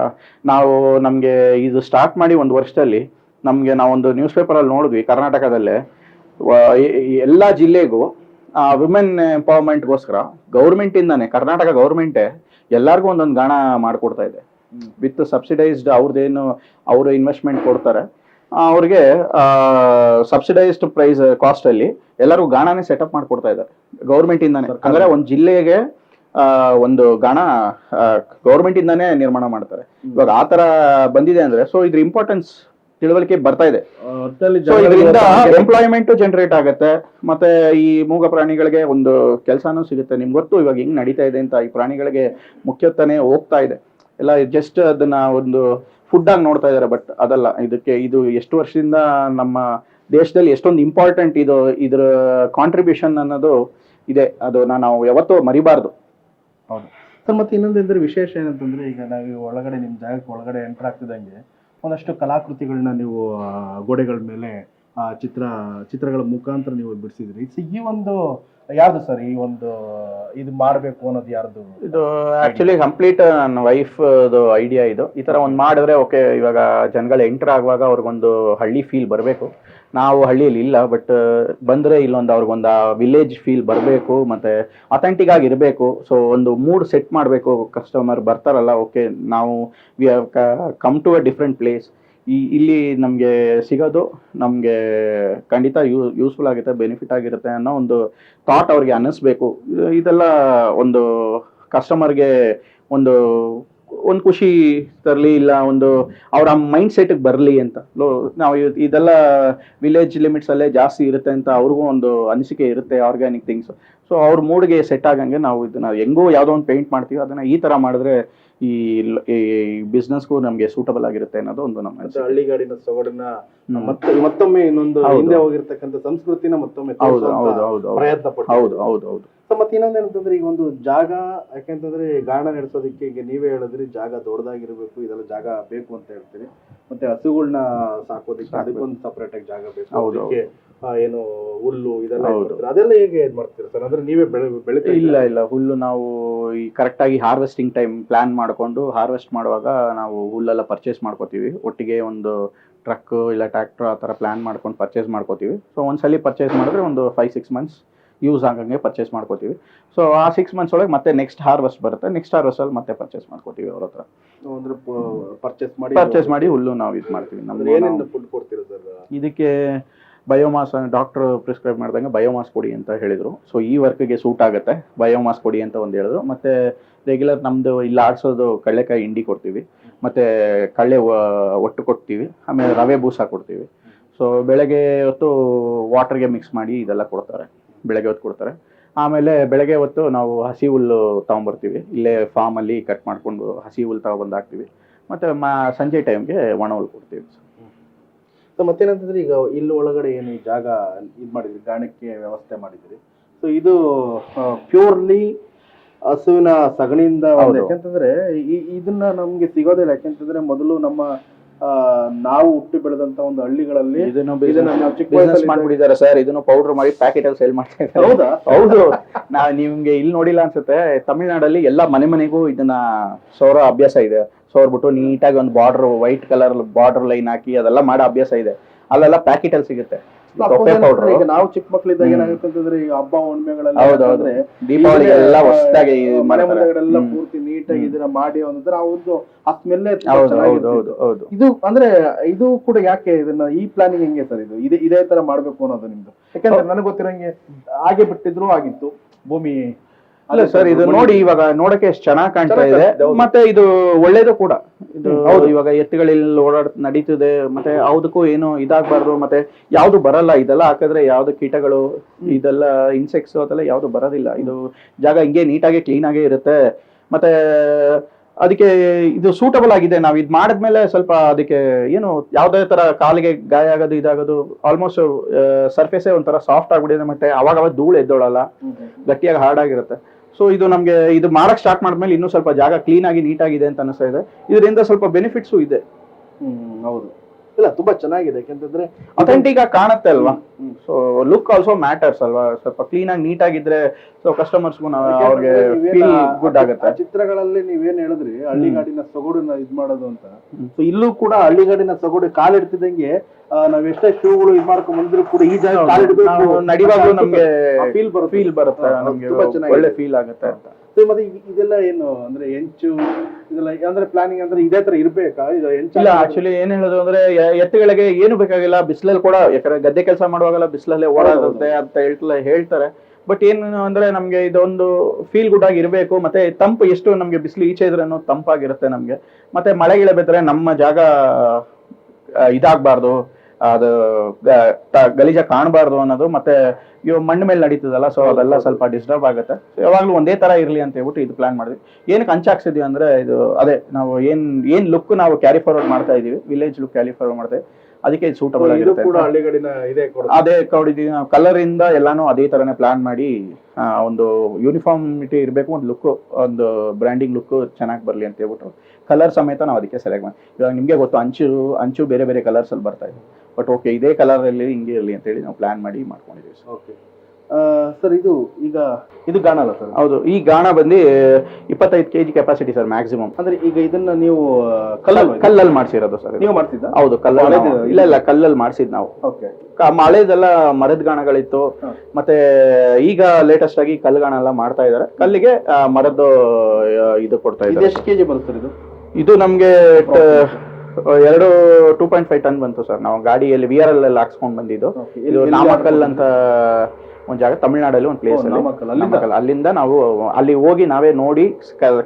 ನಾವು ನಮಗೆ ಇದು ಸ್ಟಾರ್ಟ್ ಮಾಡಿ ಒಂದು ವರ್ಷದಲ್ಲಿ ನಮಗೆ ನಾವೊಂದು ನ್ಯೂಸ್ ಪೇಪರಲ್ಲಿ ನೋಡಿದ್ವಿ ಕರ್ನಾಟಕದಲ್ಲೇ. ಎಲ್ಲ ಜಿಲ್ಲೆಗೂ ವಿಮೆನ್ ಎಂಪವರ್ಮೆಂಟ್ಗೋಸ್ಕರ ಗೌರ್ಮೆಂಟಿಂದಾನೆ ಕರ್ನಾಟಕ ಗೌರ್ಮೆಂಟೇ ಎಲ್ಲರಿಗೂ ಒಂದೊಂದು ಗಾಣ ಮಾಡಿಕೊಡ್ತಾ ಇದೆ. ವಿತ್ ಸಬ್ಸಿಡೈಸ್ಡ್ ಅವ್ರದ್ದೇನು ಅವರು ಇನ್ವೆಸ್ಟ್ಮೆಂಟ್ ಕೊಡ್ತಾರೆ. ಅವ್ರಿಗೆ ಸಬ್ಸಿಡೈಸ್ಡ್ ಪ್ರೈಸ್ ಕಾಸ್ಟ್ ಅಲ್ಲಿ ಎಲ್ಲರಿಗೂ ಗಾಣನೇ ಸೆಟಪ್ ಮಾಡಿಕೊಡ್ತಾ ಇದ್ದಾರೆ. ಗೌರ್ಮೆಂಟ್ ಇಂದಾನೆ ಅಂದ್ರೆ ಒಂದು ಜಿಲ್ಲೆಗೆ ಒಂದು ಗಾಣ ಗೌರ್ಮೆಂಟ್ ಇಂದಾನೆ ನಿರ್ಮಾಣ ಮಾಡ್ತಾರೆ. ಇವಾಗ ಆ ತರ ಬಂದಿದೆ ಅಂದ್ರೆ ಸೊ ಇದ್ರ ಇಂಪಾರ್ಟೆನ್ಸ್ ತಿಳುವಳಿಕೆ ಬರ್ತಾ ಇದೆ. ಇದರಿಂದ ಎಂಪ್ಲಾಯ್ಮೆಂಟ್ ಜನರೇಟ್ ಆಗುತ್ತೆ. ಮತ್ತೆ ಈ ಮೂಗ ಪ್ರಾಣಿಗಳಿಗೆ ಒಂದು ಕೆಲಸನೂ ಸಿಗುತ್ತೆ. ನಿಮ್ಗೆ ಗೊತ್ತು ಇವಾಗ ಹೆಂಗ್ ನಡೀತಾ ಇದೆ ಅಂತ ಈ ಪ್ರಾಣಿಗಳಿಗೆ ಮುಖ್ಯತನೇ ಹೋಗ್ತಾ ಇದೆ. ಎಲ್ಲ ಜಸ್ಟ್ ಅದನ್ನ ಒಂದು ಫುಡ್ ಆಗಿ ನೋಡ್ತಾ ಇದಾರೆ ಬಟ್ ಅದಲ್ಲ. ಇದಕ್ಕೆ ಇದು ಎಷ್ಟು ವರ್ಷದಿಂದ ನಮ್ಮ ದೇಶದಲ್ಲಿ ಎಷ್ಟೊಂದು ಇಂಪಾರ್ಟೆಂಟ್ ಇದು, ಇದ್ರ ಕಾಂಟ್ರಿಬ್ಯೂಷನ್ ಅನ್ನೋದು ಇದೆ. ಅದು ನಾವು ಯಾವತ್ತೂ ಮರಿಬಾರ್ದು. ಹೌದು. ಸರ್, ಮತ್ತೆ ಇನ್ನೊಂದಂದ್ರೆ ವಿಶೇಷ ಏನಂತಂದ್ರೆ, ಈಗ ನಾವು ಒಳಗಡೆ ನಿಮ್ಮ ಜಾಗಕ್ಕೆ ಒಳಗಡೆ ಎಂಟರ್ ಆಗ್ತಿದ್ದಂಗೆ ಒಂದಷ್ಟು ಕಲಾಕೃತಿಗಳನ್ನ ನೀವು ಗೋಡೆಗಳ ಮೇಲೆ ಚಿತ್ರ, ಚಿತ್ರಗಳ ಮುಖಾಂತರ ನೀವು ಬಿಡಿಸಿದ್ರಿ. ಈ ಒಂದು ಯಾರ್ದು ಸರ್ ಈ ಒಂದು, ಇದು ಮಾಡಬೇಕು ಅನ್ನೋದು ಯಾರ್ದು? ಇದು ಆಕ್ಚುಲಿ ಕಂಪ್ಲೀಟ್ ನನ್ನ ವೈಫ್ ಐಡಿಯಾ ಇದು. ಈ ತರ ಒಂದು ಮಾಡಿದ್ರೆ ಓಕೆ ಇವಾಗ ಜನಗಳು ಎಂಟರ್ ಆಗುವಾಗ ಅವ್ರಿಗೊಂದು ಹಳ್ಳಿ ಫೀಲ್ ಬರಬೇಕು. ನಾವು ಹಳ್ಳಿಯಲ್ಲಿ ಇಲ್ಲ ಬಟ್ ಬಂದ್ರೆ ಇಲ್ಲೊಂದು ಅವ್ರಿಗೊಂದು ವಿಲೇಜ್ ಫೀಲ್ ಬರಬೇಕು, ಮತ್ತೆ ಅಥೆಂಟಿಕ್ ಆಗಿ ಇರಬೇಕು. ಸೊ ಒಂದು ಮೂಡ್ ಸೆಟ್ ಮಾಡಬೇಕು ಕಸ್ಟಮರ್ ಬರ್ತಾರಲ್ಲ ಓಕೆ ನಾವು we come to a different place ಈ, ಇಲ್ಲಿ ನಮಗೆ ಸಿಗೋದು ನಮಗೆ ಖಂಡಿತ ಯೂ ಯೂಸ್ಫುಲ್ ಆಗುತ್ತೆ ಬೆನಿಫಿಟ್ ಆಗಿರುತ್ತೆ ಅನ್ನೋ ಒಂದು ಥಾಟ್ ಅವ್ರಿಗೆ ಅನ್ನಿಸ್ಬೇಕು. ಇದೆಲ್ಲ ಒಂದು ಕಸ್ಟಮರ್ಗೆ ಒಂದು ಒಂದು ಖುಷಿ ತರಲಿ ಇಲ್ಲ, ಒಂದು ಅವರ ಮೈಂಡ್ ಸೆಟ್ಗೆ ಬರಲಿ ಅಂತ. ಲೋ, ನಾವು ಇದ್- ಇದೆಲ್ಲ ವಿಲೇಜ್ ಲಿಮಿಟ್ಸಲ್ಲೇ ಜಾಸ್ತಿ ಇರುತ್ತೆ ಅಂತ ಅವ್ರಿಗೂ ಒಂದು ಅನಿಸಿಕೆ ಇರುತ್ತೆ ಆರ್ಗ್ಯಾನಿಕ್ ಥಿಂಗ್ಸ್ ಸೊ ಅವ್ರ ಮೂಡ್ಗೆ ಸೆಟ್ ಆಗಂಗೆ ನಾವು ಇದನ್ನ, ಹೆಂಗೋ ಯಾವುದೋ ಒಂದು ಪೇಂಟ್ ಮಾಡ್ತೀವಿ, ಅದನ್ನು ಈ ಥರ ಮಾಡಿದ್ರೆ ಈ ಬಿಸ್ನೆಸ್ ಈ ಬಿಸ್ನೆಸ್ಗೂ ನಮಗೆ ಸೂಟಬಲ್ ಆಗಿರುತ್ತೆ ಅನ್ನೋದು ಒಂದು ನಮ್ಮ. ಹಳ್ಳಿಗಾಡಿನ ಸೊಗಡನ್ನ ಮತ್ತೆ ಮತ್ತೊಮ್ಮೆ ಇನ್ನೊಂದು ಹೌದು. ಹೋಗಿರ್ತಕ್ಕಂಥ ಸಂಸ್ಕೃತಿನ ಮತ್ತೊಮ್ಮೆ ಹೌದು ಹೌದು ಹೌದು ಹೌದು. ಪ್ರಯತ್ನ ಪಟ್ಟು ಹೌದು ಹೌದು ಹೌದು. ಮತ್ತೆ ಇನ್ನೊಂದೇನಂತಂದ್ರೆ ಈಗ ಒಂದು ಜಾಗ ಯಾಕೆಂತಂದ್ರೆ ಗಾಣ ನಡೆಸೋದಕ್ಕೆ ಈಗ ನೀವೇ ಹೇಳಿದ್ರಿ ಜಾಗ ದೊಡ್ಡದಾಗಿರ್ಬೇಕು ಇದೆಲ್ಲ ಜಾಗ ಬೇಕು ಅಂತ ಹೇಳ್ತೀರಿ. ಮತ್ತೆ ಹಸುಗಳನ್ನ ಸಾಕೋದಕ್ಕೆ. ಅದಕ್ಕೊಂದು ಸಪರೇಟ್ ಆಗಿ ಜಾಗ ಬೇಕು. ಏನು ಹುಲ್ಲು ಇದೆಲ್ಲ ಇದ್ ಮಾಡ್ತೀರಾ? ಅದೆಲ್ಲ ಹೇಗೆ ಇದ್ ಮಾಡ್ತೀರಾ ಸರ್? ಅಂದ್ರೆ ನೀವೇ ಬೆಳೆ ಬೆಳಿತಾ ಇಲ್ಲ ಇಲ್ಲ. ಹುಲ್ಲು ನಾವು ಈ ಕರೆಕ್ಟ್ ಆಗಿ ಹಾರ್ವೆಸ್ಟಿಂಗ್ ಟೈಮ್ ಪ್ಲಾನ್ ಮಾಡ್ಕೊಂಡು ಹಾರ್ವೆಸ್ಟ್ ಮಾಡುವಾಗ ನಾವು ಹುಲ್ಲೆಲ್ಲ ಪರ್ಚೇಸ್ ಮಾಡ್ಕೋತೀವಿ. ಒಟ್ಟಿಗೆ ಒಂದು ಟ್ರಕ್ ಇಲ್ಲ ಟ್ರ್ಯಾಕ್ಟರ್ ಆ ಥರ ಪ್ಲಾನ್ ಮಾಡ್ಕೊಂಡು ಪರ್ಚೇಸ್ ಮಾಡ್ಕೋತೀವಿ. ಸೊ ಒಂದ್ಸಲಿ ಪರ್ಚೇಸ್ ಮಾಡಿದ್ರೆ ಒಂದು ಫೈವ್ ಸಿಕ್ಸ್ ಮಂತ್ಸ್ ಯೂಸ್ ಆಗಂಗೆ ಪರ್ಚೇಸ್ ಮಾಡ್ಕೋತೀವಿ. ಸೊ ಆ ಸಿಕ್ಸ್ ಮಂತ್ಸ್ ಒಳಗೆ ಮತ್ತೆ ನೆಕ್ಸ್ಟ್ ಹಾರ್ವೆಸ್ಟ್ ಬರುತ್ತೆ. ನೆಕ್ಸ್ಟ್ ಹಾರ್ವೆಸ್ಟಲ್ಲಿ ಮತ್ತೆ ಪರ್ಚೇಸ್ ಮಾಡ್ಕೋತೀವಿ ಅವ್ರ ಹತ್ರ. ಅಂದ್ರೆ ಪರ್ಚೇಸ್ ಮಾಡಿ ಪರ್ಚೇಸ್ ಮಾಡಿ ಹುಲ್ಲು ನಾವು ಇದು ಮಾಡ್ತೀವಿ. ಅಂದ್ರೆ ಏನೇನು ಫುಡ್ ಕೊಡ್ತೀರಾ ಸರ್? ಇದಕ್ಕೆ ಬಯೋಮಾಸ್ ಡಾಕ್ಟರ್ ಪ್ರಿಸ್ಕ್ರೈಬ್ ಮಾಡಿದಂಗೆ ಬಯೋಮಾಸ್ ಕೊಡಿ ಅಂತ ಹೇಳಿದ್ರು. ಸೊ ಈ ವರ್ಕ್ಗೆ ಸೂಟ್ ಆಗುತ್ತೆ. ಬಯೋಮಾಸ್ ಕೊಡಿ ಅಂತ ಒಂದು ಹೇಳಿದ್ರು. ಮತ್ತು ರೆಗ್ಯುಲರ್ ನಮ್ಮದು ಇಲ್ಲಿ ಆಡಿಸೋದು ಕಡಲೆಕಾಯಿ ಹಿಂಡಿ ಕೊಡ್ತೀವಿ. ಮತ್ತು ಕಳ್ಳೆ ಒಟ್ಟು ಕೊಡ್ತೀವಿ. ಆಮೇಲೆ ರವೆ ಬೂಸ ಕೊಡ್ತೀವಿ. ಸೊ ಬೆಳಗ್ಗೆ ಹೊತ್ತು ವಾಟರ್ಗೆ ಮಿಕ್ಸ್ ಮಾಡಿ ಇದೆಲ್ಲ ಕೊಡ್ತಾರೆ. ಬೆಳಗ್ಗೆ ಹೊತ್ತು ಕೊಡ್ತಾರೆ. ಆಮೇಲೆ ಬೆಳಗ್ಗೆ ಹೊತ್ತು ನಾವು ಹಸಿ ಹುಲ್ಲು ತಗೊಂಬರ್ತೀವಿ. ಇಲ್ಲೇ ಫಾರ್ಮಲ್ಲಿ ಕಟ್ ಮಾಡಿಕೊಂಡು ಹಸಿ ಹುಲ್ಲು ತಗೊಬಂದು ಹಾಕ್ತೀವಿ. ಮತ್ತು ಮಾ, ಸಂಜೆ ಟೈಮ್ಗೆ ಒಣ ಹುಲ್ಲು ಕೊಡ್ತೀವಿ. ಸೊ ಮತ್ತೇನಂತಂದ್ರೆ ಈಗ ಇಲ್ಲಿ ಒಳಗಡೆ ಏನು ಈ ಜಾಗ ಇದು ಮಾಡಿದ್ರಿ ಗಾಣಕ್ಕೆ ವ್ಯವಸ್ಥೆ ಮಾಡಿದ್ರಿ. ಸೊ ಇದು ಪ್ಯೂರ್ಲಿ ಹಸುವಿನ ಸಗಣಿಯಿಂದ ಯಾಕೆಂತಂದ್ರೆ ಈ- ಇದನ್ನ ನಮ್ಗೆ ಸಿಗೋದಿಲ್ಲ. ಯಾಕೆಂತಂದ್ರೆ ಮೊದಲು ನಮ್ಮ ನಾವು ಹುಟ್ಟಿ ಬೆಳೆದಂತ ಒಂದು ಹಳ್ಳಿಗಳಲ್ಲಿ ಇದನ್ನು ಇದನ್ನ ನಾವು ಚಿಕ್ಕ ಬಿಸ್ನೆಸ್ ಮಾಡ್ಬಿಟ್ಟಿದ್ದಾರೆ ಸರ್ ಇದನ್ನು ಪೌಡರ್ ಮಾಡಿ ಪ್ಯಾಕೆಟ್ ಅಲ್ಲಿ ಸೇಲ್ ಮಾಡ್ತಾ ಇದ್ದಾರೆ. ಹೌದಾ? ಹೌದು. ನಾ ನಿಮ್ಗೆ ಇಲ್ಲಿ ನೋಡಿಲ್ಲ ಅನ್ಸುತ್ತೆ. ತಮಿಳ್ನಾಡಲ್ಲಿ ಎಲ್ಲಾ ಮನೆ ಮನೆಗೂ ಇದನ್ನ ಸೌರ ಅಭ್ಯಾಸ ಇದೆ. ಸೋರ್ಬಿಟ್ಟು ನೀಟಾಗಿ ಒಂದು border white colour border line ಹಾಕಿ ಅದೆಲ್ಲ ಮಾಡೋ ಅಭ್ಯಾಸ ಇದೆ. ಅಲ್ಲೆಲ್ಲ ಪ್ಯಾಕೆಟ್ ಅಲ್ಲಿ ಸಿಗುತ್ತೆ. ತೊಪ್ಪೆ ಪೌಡರ್ ಈಗ ನಾವು ಚಿಕ್ಕ ಮಕ್ಕಳಿದ್ದಾಗ. ಏನಾಗುತ್ತೆ ಅಂತಂದ್ರೆ ಈ ಹಬ್ಬ ಹುಣ್ಣಿಮೆಗಳಲ್ಲಿ ದೀಪಾವಳಿ ಎಲ್ಲ ಹೊಸದಾಗಿ ಮನೆ ಮನೆಗಳೆಲ್ಲ. ಪೂರ್ತಿ ನೀಟಾಗಿ. ಇದನ್ನ ಮಾಡಿ ಒಂದ್ರ ಅವ್ರದ್ದು ಆ ಹೌದು ಇದು ಅಂದ್ರೆ ಇದು ಕೂಡ ಯಾಕೆ ಇದನ್ನ ಈ ಪ್ಲಾನಿಂಗ್ ಹೆಂಗೆ ಸರ್ ಇದು? ಇದೇ ಇದೇ ತರ ಮಾಡ್ಬೇಕು ಅನ್ನೋದು ನಿಮ್ದು. ಯಾಕಂದ್ರೆ ನನಗೆ ಗೊತ್ತಿರಂಗೆ ಹಾಗೆ ಬಿಟ್ಟಿದ್ರು ಆಗಿತ್ತು. ಭೂಮಿ ಅಲ್ಲ ಸರ್ ಇದು ನೋಡಿ ಇವಾಗ ನೋಡಕ್ಕೆ ಎಷ್ಟು ಚೆನ್ನಾಗಿ ಕಾಣ್ತಾ ಇದೆ. ಮತ್ತೆ ಇದು ಒಳ್ಳೇದು ಕೂಡ. ಇದು ಹೌದು. ಇವಾಗ ಎತ್ತುಗಳಲ್ಲಿ ಓಡಾಡ್ ನಡೀತಿದೆ ಮತ್ತೆ ಯಾವ್ದಕ್ಕೂ ಏನು ಇದಾಗ್ಬಾರ್ದು ಮತ್ತೆ ಯಾವ್ದು ಬರಲ್ಲ ಇದೆಲ್ಲ ಹಾಕಿದ್ರೆ ಯಾವ್ದು ಕೀಟಗಳು ಇದೆಲ್ಲ ಇನ್ಸೆಕ್ಟ್ಸ್ ಅದೆಲ್ಲ ಯಾವ್ದು ಬರೋದಿಲ್ಲ. ಇದು ಜಾಗ ಹಿಂಗೆ ನೀಟಾಗಿ ಕ್ಲೀನ್ ಆಗೇ ಇರುತ್ತೆ. ಮತ್ತೆ ಅದಕ್ಕೆ ಇದು ಸೂಟಬಲ್ ಆಗಿದೆ. ನಾವು ಇದು ಮಾಡಿದ್ಮೇಲೆ ಸ್ವಲ್ಪ ಅದಕ್ಕೆ ಏನು ಯಾವುದೇ ತರ ಕಾಲಿಗೆ ಗಾಯ ಆಗೋದು ಇದಾಗೋದು ಆಲ್ಮೋಸ್ಟ್ ಸರ್ಫೇಸೇ ಒಂಥರ ಸಾಫ್ಟ್ ಆಗ್ಬಿಟ್ಟಿದೆ ಮತ್ತೆ ಅವಾಗ ಅವಾಗ ಧೂಳು ಎದ್ದೋಳಲ್ಲ. ಗಟ್ಟಿಯಾಗಿ ಹಾರ್ಡ್ ಆಗಿರುತ್ತೆ ಸೊ ಇದು ನಮಗೆ ಇದು ಮಾಡಕ್ ಸ್ಟಾರ್ಟ್ ಮಾಡಿದ್ಮೇಲೆ ಇನ್ನೂ ಸ್ವಲ್ಪ ಜಾಗ ಕ್ಲೀನ್ ಆಗಿ ನೀಟ್ ಆಗಿದೆ ಅಂತ ಅನಿಸ್ತಾ ಇದೆ. ಇದರಿಂದ ಸ್ವಲ್ಪ ಬೆನಿಫಿಟ್ಸು ಇದೆ. ಹೌದು. ಇಲ್ಲ ತುಂಬಾ ಚೆನ್ನಾಗಿದೆ. ಯಾಕಂತಂದ್ರೆ ಅಥೆಂಟಿಕ್ ಆಗಿ ಕಾಣುತ್ತೆ ಅಲ್ವಾ. ಸೊ ಲುಕ್ ಆಲ್ಸೋ ಮ್ಯಾಟರ್ಸ್ ಅಲ್ವಾ? ಸ್ವಲ್ಪ ಕ್ಲೀನ್ ಆಗಿ ನೀಟ್ ಆಗಿದ್ರೆ ಸೊ ಕಸ್ಟಮರ್ಸ್ಗೂ ಅವ್ರಿಗೆ ಗುಡ್ ಆಗುತ್ತೆ. ಚಿತ್ರಗಳಲ್ಲಿ ನೀವೇನ್ ಹೇಳಿದ್ರಿ ಹಳ್ಳಿಗಾಡಿನ ಸೊಗಡನ್ನ ಇದ್ ಮಾಡೋದು ಅಂತ. ಸೊ ಇಲ್ಲೂ ಕೂಡ ಹಳ್ಳಿಗಾಡಿನ ಸೊಗಡು ಕಾಲಿಡ್ತಿದ್ದಂಗೆ ಇಡ್ತಿದಂಗೆ ನಾವ್ ಎಷ್ಟೇ ಶೂಗಳು ಇದ್ ಮಾಡ್ಕೊಂಡ್ ಬಂದ್ರು ಕೂಡ ಈ ಜಾಗ ಕಾಲಿಡ್ಬೇಕು ನಡಿವಾಗ್ಲೂ ನಮ್ಗೆ ಫೀಲ್ ಬರುತ್ತೆ. ಫೀಲ್ ಬರುತ್ತೆ ನಮ್ಗೆ. ಒಳ್ಳೆ ಫೀಲ್ ಆಗುತ್ತೆ ಅಂತ. ಮತ್ತೆ ಇದೆಲ್ಲ ಏನು ಅಂದ್ರೆ ಹೆಂಚು ಇದೆಲ್ಲ ಅಂದ್ರೆ ಪ್ಲಾನಿಂಗ್ ಅಂದ್ರೆ ಇದೇ ತರ ಇರ್ಬೇಕಾ? ಇದು ಹೆಂಚು ಇಲ್ಲ ಆಕ್ಚುಲಿ ಏನ್ ಹೇಳೋದು ಅಂದ್ರೆ ಎತ್ತುಗಳಿಗೆ ಏನು ಬೇಕಾಗಿಲ್ಲ ಬಿಸಿಲಲ್ಲಿ ಕೂಡ ಯಾಕಂದ್ರೆ ಗದ್ದೆ ಕೆಲಸ ಮಾಡುವಾಗಲ್ಲ ಬಿಸಿಲಲ್ಲೇ ಓಡಾಡುತ್ತೆ ಅಂತ ಹೇಳ್ತಲ್ಲ ಹೇಳ್ತಾರೆ. ಬಟ್ ಏನು ಅಂದ್ರೆ ನಮ್ಗೆ ಇದೊಂದು ಫೀಲ್ ಗುಡ್ ಆಗಿ ಇರಬೇಕು ಮತ್ತೆ ತಂಪು ಎಷ್ಟು ನಮ್ಗೆ ಬಿಸಿಲು ಈಚೆ ಇದ್ರೆ ತಂಪಾಗಿರುತ್ತೆ ನಮ್ಗೆ. ಮತ್ತೆ ಮಳೆ ಗಿಳೆ ಬಿದ್ರೆ ನಮ್ಮ ಜಾಗ ಇದಾಗ್ಬಾರ್ದು. ಅದು ಗಲೀಜ ಕಾಣಬಾರ್ದು ಅನ್ನೋದು ಮತ್ತೆ ಇವ್ ಮಣ್ಣು ಮೇಲೆ ನಡೀತದಲ್ಲ ಸೊ ಅದೆಲ್ಲ ಸ್ವಲ್ಪ ಡಿಸ್ಟರ್ಬ್ ಆಗುತ್ತೆ. ಯಾವಾಗ್ಲೂ ಒಂದೇ ತರ ಇರ್ಲಿ ಅಂತ ಹೇಳ್ಬಿಟ್ಟು ಇದು ಪ್ಲಾನ್ ಮಾಡಿದ್ವಿ. ಏನಕ್ಕೆ ಹಂಚಾಕ್ಸಿದ್ವಿ ಅಂದ್ರೆ ಇದು ಅದೇ ನಾವು ಏನ್ ಏನ್ ಲುಕ್ ನಾವು ಕ್ಯಾರಿ ಫಾರ್ವರ್ಡ್ ಮಾಡ್ತಾ ಇದೀವಿ ವಿಲೇಜ್ ಲುಕ್ ಕ್ಯಾರಿ ಫಾರ್ವರ್ಡ್ ಮಾಡ್ತಾ ಇದೀವಿ. ಅದಕ್ಕೆ ಇದು ಸೂಟಬಲ್ ಆಗಿರುತ್ತೆ ಇದೇ ಅದೇ ಕೊಡಿದೀವಿ ನಾವು ಕಲರಿಂದ ಎಲ್ಲಾನು ಅದೇ ತರನೇ ಪ್ಲಾನ್ ಮಾಡಿ ಒಂದು ಯೂನಿಫಾರ್ಮಿಟಿ ಇರಬೇಕು ಒಂದು ಲುಕ್ ಒಂದು ಬ್ರ್ಯಾಂಡಿಂಗ್ ಲುಕ್ ಚೆನ್ನಾಗಿ ಬರಲಿ ಅಂತ ಹೇಳ್ಬಿಟ್ಟು ಕಲರ್ ಸಮೇತ ನಾವು ಅದಕ್ಕೆ ಸೆಲೆಕ್ಟ್ ಮಾಡಿ ಇವಾಗ ನಿಮಗೆ ಗೊತ್ತು ಅಂಚು ಅಂಚು ಬೇರೆ ಬೇರೆ ಕಲರ್ಸ್ ಅಲ್ಲಿ ಬರ್ತಾ ಇದೆ. ಬಟ್ ಓಕೆ ಇದೇ ಕಲರ್ ಅಲ್ಲಿ ಹಿಂಗೆ ಇರಲಿ ಅಂತ ಹೇಳಿ ನಾವು ಪ್ಲಾನ್ ಮಾಡಿ ಮಾಡ್ಕೊಂಡಿದ್ದೀವಿ ಓಕೆ ಸರ್ ಇದು ಈಗ ಇದು ಗಾಣ ಅಲ್ಲ ಸರ್? ಹೌದು ಈ ಗಾಣ ಬಂದು ಇಪ್ಪತ್ತೈದು ಕೆಜಿ ಕೆಪಾಸಿಟಿ ಸರ್ ಮ್ಯಾಕ್ಸಿಮಮ್ ಅಂದ್ರೆ ಈಗ ಇದನ್ನ ನೀವು ಕಲ್ಲಲ್ಲಿ ಕಲ್ಲಲ್ಲಿ ಮಾಡಿಸಿರೋದು ಸರ್ ನೀವು ಮಾಡ್ತಿದ್ದ ಹೌದು ಕಲ್ಲಲ್ಲಿ ಇಲ್ಲ ಇಲ್ಲ ಕಲ್ಲಲ್ಲಿ ಮಾಡಿಸಿದ್ ನಾವು. ಓಕೆ. ಮರದ ಗಾಣಗಳಿತ್ತು. ಮತ್ತೆ ಈಗ ಲೇಟೆಸ್ಟ್ ಆಗಿ ಕಲ್ಲು ಗಾಣ ಎಲ್ಲ ಮಾಡ್ತಾ ಇದಾರೆ ಕಲ್ಲಿಗೆ ಮರದ್ದು ಇದು ಕೊಡ್ತಾ ಇದು ಇದ್ದಾರೆ. ಎಷ್ಟು ಕೆಜಿ ಬರುತ್ತೆ ಸರ್ ಇದು? ಇದು ನಮ್ಗೆ ಎರಡು ಟೂ ಪಾಯಿಂಟ್ ಫೈವ್ ಟನ್ ಬಂತು ಸರ್. ನಾವು ಗಾಡಿಯಲ್ಲಿ ವಿ ಆರ್ ಎಲ್ ಅಲ್ಲಿ ಹಾಕ್ಸ್ಕೊಂಡ್ ಬಂದಿದ್ದು. ಇದು ನಾಮಕಲ್ ಅಂತ ಒಂದು ಜಾಗ ತಮಿಳ್ನಾಡಲ್ಲಿ ಒಂದು ಪ್ಲೇಸ್ ಅಲ್ಲಿ. ಅಲ್ಲಿಂದ? ನಾವು ಅಲ್ಲಿ ಹೋಗಿ ನಾವೇ ನೋಡಿ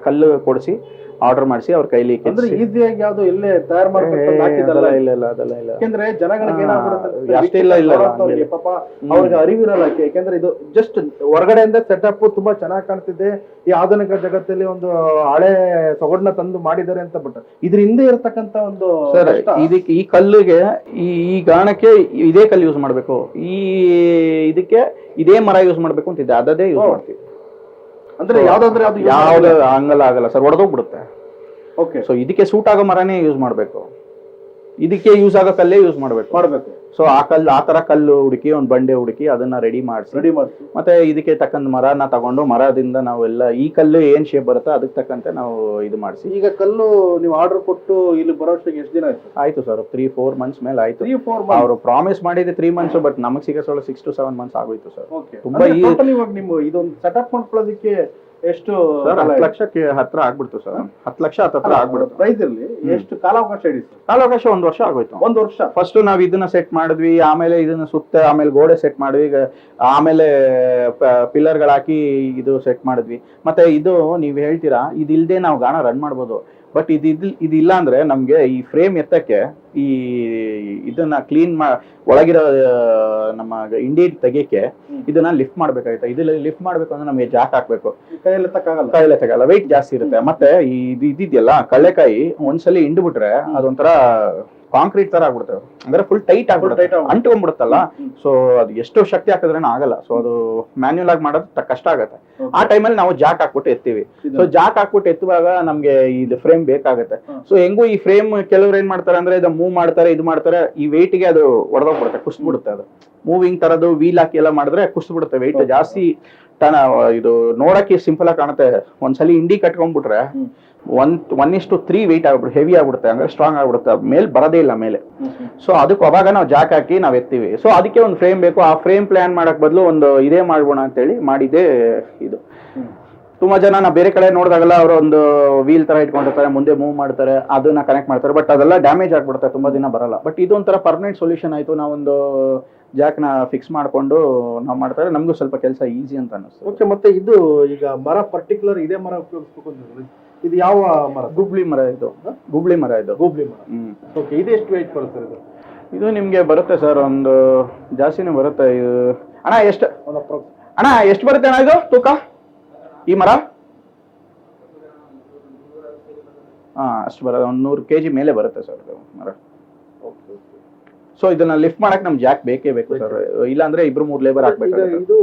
ಕಲ್ಲು ಕೊಡಿಸಿ ಆರ್ಡರ್ ಮಾಡಿಸಿ ಅವ್ರ ಕೈಲಿ ಅಂದ್ರೆ. ಈಸಿಯಾಗಿ ಯಾವ್ದು ಇಲ್ಲೇ ತಯಾರು ಹಾಕಿದಲ್ಲ ಇಲ್ಲ ಇಲ್ಲ ಅದೆಲ್ಲ ಇಲ್ಲ. ಯಾಕೆಂದ್ರೆ ಜನಗಳಿಗೆ ಏನಾಗ್ಬಿಡುತ್ತೆ? ಅಷ್ಟೇ ಇಲ್ಲ, ಇಲ್ಲ, ಹಂಗೆ. ಪಾಪ ಅವ್ರಿಗೆ ಅರಿವಿರಲ್ಲ ಯಾಕೆ- ಯಾಕೆಂದ್ರೆ ಇದು ಜಸ್ಟ್ ಹೊರಗಡೆಯಿಂದ ಸೆಟಪ್ ತುಂಬಾ ಚೆನ್ನಾಗಿ ಕಾಣ್ತಿದೆ. ಈ ಆಧುನಿಕ ಜಗತ್ತಲ್ಲಿ ಒಂದು ಹಳೆ ಸೊಗಡನ್ನ ತಂದು ಮಾಡಿದ್ದಾರೆ ಅಂತ ಬಟ್ ಇದ್ರ ಹಿಂದೆ ಇರತಕ್ಕಂತ ಒಂದು ಸರ್. ಇದಕ್ಕೆ ಈ ಕಲ್ಲಿಗೆ ಈ ಗಾಣಕ್ಕೆ ಇದೇ ಕಲ್ಲು ಯೂಸ್ ಮಾಡಬೇಕು. ಈ ಇದಕ್ಕೆ ಇದೇ ಮರ ಯೂಸ್ ಮಾಡ್ಬೇಕು ಅಂತಿದೆ ಅದದೇ ಯೂಸ್. ಮಾಡ್ತೀವಿ. ಅಂದ್ರೆ ಯಾವ್ದಾದ್ರೆ ಅದು ಯಾವ್ದು ಹಂಗಲ್ಲ ಆಗಲ್ಲ ಸರ್ ಹೊಡೆದೋಗ್ಬಿಡುತ್ತೆ ಓಕೆ ಸೊ ಇದಕ್ಕೆ ಸೂಟ್ ಆಗೋ ಮರನೇ ಯೂಸ್ ಮಾಡಬೇಕು. ಇದಕ್ಕೆ ಯೂಸ್ ಆಗೋ ಕಲ್ಲೇ ಯೂಸ್ ಮಾಡಬೇಕು. ಮಾಡ್ಬೇಕು. ಸೊ ಆ ಕಲ್ಲು ಆ ತರ ಕಲ್ಲು ಹುಡುಕಿ ಒಂದು ಬಂಡೆ ಹುಡುಕಿ ಅದನ್ನ ರೆಡಿ ಮಾಡಿಸಿ. ರೆಡಿ ಮಾಡ್ಸಿ. ಮತ್ತೆ ಇದಕ್ಕೆ ತಕ್ಕಂತ ಮರನ ತಗೊಂಡು ಮರದಿಂದ ನಾವೆಲ್ಲ ಈ ಕಲ್ಲು ಏನ್ ಶೇಪ್ ಬರುತ್ತೆ ಅದಕ್ಕೆ ತಕ್ಕಂತೆ ನಾವು ಇದು ಮಾಡಿಸಿ. ಈಗ ಕಲ್ಲು ನೀವು ಆರ್ಡರ್ ಕೊಟ್ಟು ಇಲ್ಲಿ ಬರೋಷ್ಟಿಗೆ ಎಷ್ಟು ದಿನ ಆಯ್ತು? ಆಯ್ತು ಸರ್ ತ್ರೀ ಫೋರ್ ಮಂತ್ಸ್ ಮೇಲೆ ಆಯ್ತು. ತ್ರೀ ಫೋರ್ ಅವರು ಪ್ರಾಮಿಸ್ ಮಾಡಿದ್ರೆ ತ್ರೀ ಮಂತ್ಸ್ ಬಟ್ ನಮಗೆ ಸಿಗೋಸೊಳ ಸಿಕ್ಸ್ ಟು ಸೆವೆನ್ ಮಂತ್ಸ್ ಆಗೋಯ್ತು ಸರ್. ತುಂಬಾ ಇವಾಗ ನೀವು ಇದೊಂದು ಸೆಟಪ್ ಮಾಡ್ಕೊಳ್ಳೋದಕ್ಕೆ ಎಷ್ಟು ಸರ್ ಹತ್ತು ಲಕ್ಷಕ್ಕೆ ಹತ್ರ ಆಗ್ಬಿಡ್ತು ಸರ್. ಹತ್ತು ಲಕ್ಷ ಹತ್ತತ್ರ ಆಗ್ಬಿಡ್ತು. ಪ್ರೈಸ್ ಇರ್ಲಿ ಎಷ್ಟು ಕಾಲಾವಕಾಶ ಸರ್ ಕಾಲಾವಕಾಶ ಒಂದು ವರ್ಷ ಆಗೋಯ್ತು. ಒಂದು ವರ್ಷ. ಫಸ್ಟ್ ನಾವ್ ಇದನ್ನ ಸೆಟ್ ಮಾಡಿದ್ವಿ ಆಮೇಲೆ ಇದನ್ನ ಸುತ್ತ ಆಮೇಲೆ ಗೋಡೆ ಸೆಟ್ ಮಾಡಿದ್ವಿ ಈಗ ಆಮೇಲೆ ಪಿಲ್ಲರ್ ಹಾಕಿ ಇದು ಸೆಟ್ ಮಾಡಿದ್ವಿ. ಮತ್ತೆ ಇದು ನೀವು ಹೇಳ್ತೀರಾ ಇದಿಲ್ದೆ ನಾವು ಗಾಣ ರನ್ ಮಾಡ್ಬೋದು. ಬಟ್ ಇದು ಇದು ಇದಿಲ್ಲ ಅಂದ್ರೆ ನಮ್ಗೆ ಈ ಫ್ರೇಮ್ ಎತ್ತಕ್ಕೆ ಈ ಇದನ್ನ ಕ್ಲೀನ್ ಮಾ ಒಳಗಿರೋ ನಮ್ಮ ಇಂಡಿಯನ್ ತೆಗಿಯಕ್ಕೆ ಇದನ್ನ ಲಿಫ್ಟ್ ಮಾಡ್ಬೇಕಾಯ್ತು ಇದನ್ನ ಲಿಫ್ಟ್ ಮಾಡ್ಬೇಕು ಅಂದ್ರೆ ನಮಗೆ ಜಾಕ್ ಹಾಕ್ಬೇಕು. ಕೈಯಲ್ಲಿ ತಕ್ಕಾಗಲ್ಲ ಕೈಯಲ್ಲಿ ತಗಲ್ಲ ವೆಯ್ಟ್ ಜಾಸ್ತಿ ಇರುತ್ತೆ. ಮತ್ತೆ ಈ ಇದು ಇದಿದೆಯಲ್ಲ ಕಳ್ಳೆಕಾಯಿ ಒಂದ್ಸಲಿ ಹಿಂಡ್ಬಿಟ್ರೆ ಅದೊಂಥರ ಕಾಂಕ್ರೀಟ್ ತರ ಆಗ್ಬಿಡುತ್ತೆ. ಅಂದ್ರೆ ಫುಲ್ ಟೈಟ್ ಆಗ್ಬಿಡುತ್ತೆ. ಅಂಟ್ಕೊಂಡ್ಬಿಡುತ್ತಲ್ಲ. ಸೊ ಅದು ಎಷ್ಟು ಶಕ್ತಿ ಹಾಕಿದ್ರೆ ಆಗಲ್ಲ. ಸೊ ಅದು ಮ್ಯಾನ್ಯುಲ್ ಆಗಿ ಮಾಡೋದು ಕಷ್ಟ ಆಗುತ್ತೆ. ಆ ಟೈಮಲ್ಲಿ ನಾವು ಜಾಕ್ ಹಾಕ್ಬಿಟ್ಟು ಎತ್ತೀವಿ. ಸೊ ಜಾಕ್ ಹಾಕ್ಬಿಟ್ಟು ಎತ್ತುವಾಗ ನಮ್ಗೆ ಇದು ಫ್ರೇಮ್ ಬೇಕಾಗುತ್ತೆ. ಸೊ ಹೆಂಗೂ ಈ ಫ್ರೇಮ್ ಕೆಲವ್ರು ಏನ್ ಮಾಡ್ತಾರೆ ಅಂದ್ರೆ ಇದು ಮೂವ್ ಮಾಡ್ತಾರೆ ಇದು ಮಾಡ್ತಾರೆ ಈ weight ಗೆ ಅದು ಹೊಡೆದೋಗ್ಬಿಡುತ್ತೆ ಕುಸ್ಬಿಡುತ್ತೆ ಅದು. ಮೂವಿಂಗ್ ತರದು ವೀಲ್ ಹಾಕಿ ಎಲ್ಲ ಮಾಡಿದ್ರೆ ಕುಸ್ಬಿಡುತ್ತೆ ವೆಯ್ಟ್. ಜಾಸ್ತಿ ಟನ ಇದು ನೋಡಕ್ಕೆ ಸಿಂಪಲ್ ಆಗಿ ಕಾಣುತ್ತೆ. ಒಂದ್ಸಲಿ ಇಂಡಿ ಕಟ್ಕೊಂಡ್ಬಿಟ್ರೆ. ಒನ್ ಒನ್ ಇಷ್ಟು ತ್ರೀ ವೆಯ್ಟ್ ಆಗ್ಬಿಡುತ್ತೆ ಹೆವಿ ಆಗ್ಬಿಡುತ್ತೆ ಅಂದ್ರೆ ಸ್ಟ್ರಾಂಗ್ ಆಗ್ಬಿಡುತ್ತೆ ಮೇಲ್ ಬರೋದೇ ಇಲ್ಲ ಮೇಲೆ. ಸೊ ಅದಕ್ಕೆ ಅವಾಗ ನಾವು ಜಾಕ್ ಹಾಕಿ ನಾವು ಎತ್ತೀವಿ. ಸೊ ಅದಕ್ಕೆ ಒಂದು ಫ್ರೇಮ್ ಬೇಕು. ಆ ಫ್ರೇಮ್ ಪ್ಲಾನ್ ಮಾಡಕ್ ಬದಲು ಒಂದು ಇದೇ ಮಾಡ್ಬೋಣ ಅಂತೇಳಿ ಮಾಡಿದ್ದೆ ಇದು. ತುಂಬಾ ಜನ ನಾ ಬೇರೆ ಕಡೆ ನೋಡಿದಾಗಲ್ಲ ಅವರು ಒಂದು ವೀಲ್ ತರ ಇಟ್ಕೊಂಡಿರ್ತಾರೆ ಮುಂದೆ ಮೂವ್ ಮಾಡ್ತಾರೆ ಅದನ್ನ ಕನೆಕ್ಟ್ ಮಾಡ್ತಾರೆ ಬಟ್ ಅದೆಲ್ಲ ಡ್ಯಾಮೇಜ್ ಆಗ್ಬಿಡುತ್ತೆ ತುಂಬಾ ದಿನ ಬರಲ್ಲ. ಬಟ್ ಇದೊಂಥರ ಪರ್ಮನೆಂಟ್ ಸೊಲ್ಯೂಷನ್ ಆಯ್ತು. ನಾವೊಂದು ಜಾಕ್ನ ಫಿಕ್ಸ್ ಮಾಡ್ಕೊಂಡು ನಾವು ಮಾಡ್ತಾರೆ. ನಮಗೂ ಸ್ವಲ್ಪ ಕೆಲಸ ಈಸಿ ಅಂತ ಅನ್ನಿಸ್ತು. ಓಕೆ ಮತ್ತೆ ಇದು ಈಗ ಮರ ಪರ್ಟಿಕ್ಯುಲರ್ ಇದೇ ಮರ ಉಪಯೋಗಿಸ್ಬೇಕು ಅಂತ ಇದು ಯಾವ ಮರ? ಗುಬ್ಳಿ ಮರ ಇದು. ಗುಬ್ಳಿ ಮರ ಇದು. ಗುಬ್ಳಿ ಮರ. ಹ್ಮ್. ಓಕೆ ಇದು ಎಷ್ಟು ವೆಯ್ಟ್ ಬರುತ್ತೆ ಇದು? ಇದು ನಿಮ್ಗೆ ಬರುತ್ತೆ ಸರ್ ಒಂದು ಜಾಸ್ತಿನೇ ಬರುತ್ತೆ. ಇದು ಅಣ್ಣ ಎಷ್ಟು? ಒಂದು ಅಣ್ಣ ಎಷ್ಟು ಬರುತ್ತೆ ಅಣ್ಣ ಇದು ತೂಕ? ಈ ಮರ? ಹಾ ಅಷ್ಟು ಬರೋದು ಒಂದು ನೂರು ಕೆ ಜಿ ಮೇಲೆ ಬರುತ್ತೆ ಸರ್ ಇದು ಮರ. ಸೊ ಇದನ್ನ ಲಿಫ್ಟ್ ಮಾಡಕ್ ನಮ್ ಜಾಕ್ ಬೇಕೇ ಬೇಕು ಸರ್. ಇಲ್ಲಾಂದ್ರೆ ಇಬ್ರು ಮೂರು ಲೇಬರ್ ಹಾಕ್ಬೇಕು ಹಾಕ್ಬೇಕಾಗುತ್ತೆ. ಇದು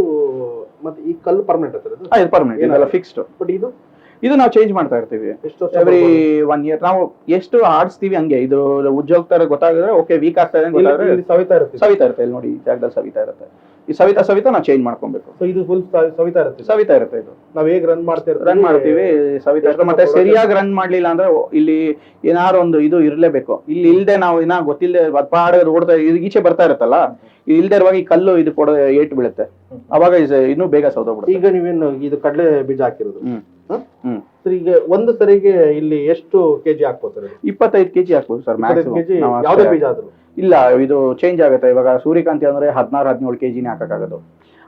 ಮತ್ತೆ ಈ ಕಲ್ಲು ಪರ್ಮನೆಂಟ್ ಇದು? ಪರ್ಮನೆಂಟ್ ಇದೆಲ್ಲ ಫಿಕ್ಸ್ಡ್ ಬಟ್ ಇದು ಇದು ನಾವು ಚೇಂಜ್ ಮಾಡ್ತಾ ಇರ್ತೀವಿ. ಎವ್ರಿ? ಒನ್ ಇಯರ್ ನಾವು ಎಷ್ಟು ಆಡಿಸ್ತೀವಿ ಹಂಗೆ ಇದು ಉಜ್ಜೋಗ್ತಾರೆ ಗೊತ್ತಾಗಿದ್ರೆ ಓಕೆ ವೀಕ್ ಆಗ್ತಾ ಇದೆ ಸವಿತಾ ಇರುತ್ತೆ. ಸವಿತಾ ಇರುತ್ತೆ. ಇಲ್ಲಿ ನೋಡಿ ಈ ಜಾಗದಲ್ಲಿ ಸವಿತಾ ಇರುತ್ತೆ. ಈ ಸವಿತಾ ಸವಿತಾ ನಾವು ಚೇಂಜ್ ಮಾಡ್ಕೊಬೇಕು. ಸೊ ಇದು ಫುಲ್ ಸವಿತಾ ಇರುತ್ತೆ? ಸವಿತಾ ಇರುತ್ತೆ ಇದು. ನಾವ್ ಹೇಗ್ ರನ್ ಮಾಡ್ತೀವಿ ರನ್ ಮಾಡ್ತೀವಿ ಸವಿತಾ ಇರುತ್ತೆ. ಮತ್ತೆ ಸರಿಯಾಗಿ ರನ್ ಮಾಡ್ಲಿಲ್ಲ ಅಂದ್ರೆ ಇಲ್ಲಿ ಏನಾರು ಒಂದು ಇದು ಇರಲೇಬೇಕು. ಇಲ್ಲಿ ಇಲ್ದೆ ನಾವು ಇನ್ನ ಗೊತ್ತಿಲ್ಲದೆ ಪಾಡೋದು ಓಡ್ತಾ ಇದು ಈಚೆ ಬರ್ತಾ ಇರುತ್ತಲ್ಲ ಇಲ್ದೆ ಇರುವಾಗ ಈ ಕಲ್ಲು ಇದು ಕೊಡ ಏಟ್ ಬೀಳುತ್ತೆ. ಅವಾಗ ಇನ್ನೂ ಬೇಗ ಸೌದೋಗ್ಬಿಡುತ್ತೆ. ಈಗ ನೀವೇನು ಇದು ಕಡಲೆ ಬೀಜ ಹಾಕಿರೋದು. ಸರ್ ಈಗ ಒಂದು ಸರಿಗೆ ಇಲ್ಲಿ ಎಷ್ಟು ಕೆಜಿ ಹಾಕ್ಬೋದು ಸರ್? ಇಪ್ಪತ್ತೈದು ಕೆಜಿ ಹಾಕ್ಬೋದು ಸರ್ ಕೆಜಿ ಯಾವ್ದೇ ಬೀಜ ಆದ್ರು? ಇಲ್ಲ ಇದು ಚೇಂಜ್ ಆಗುತ್ತೆ. ಇವಾಗ ಸೂರ್ಯಕಾಂತಿ ಅಂದ್ರೆ ಹದಿನಾರು ಹದಿನೇಳು ಕೆಜಿನೇ ಹಾಕಕ್ಕಾಗೋದು.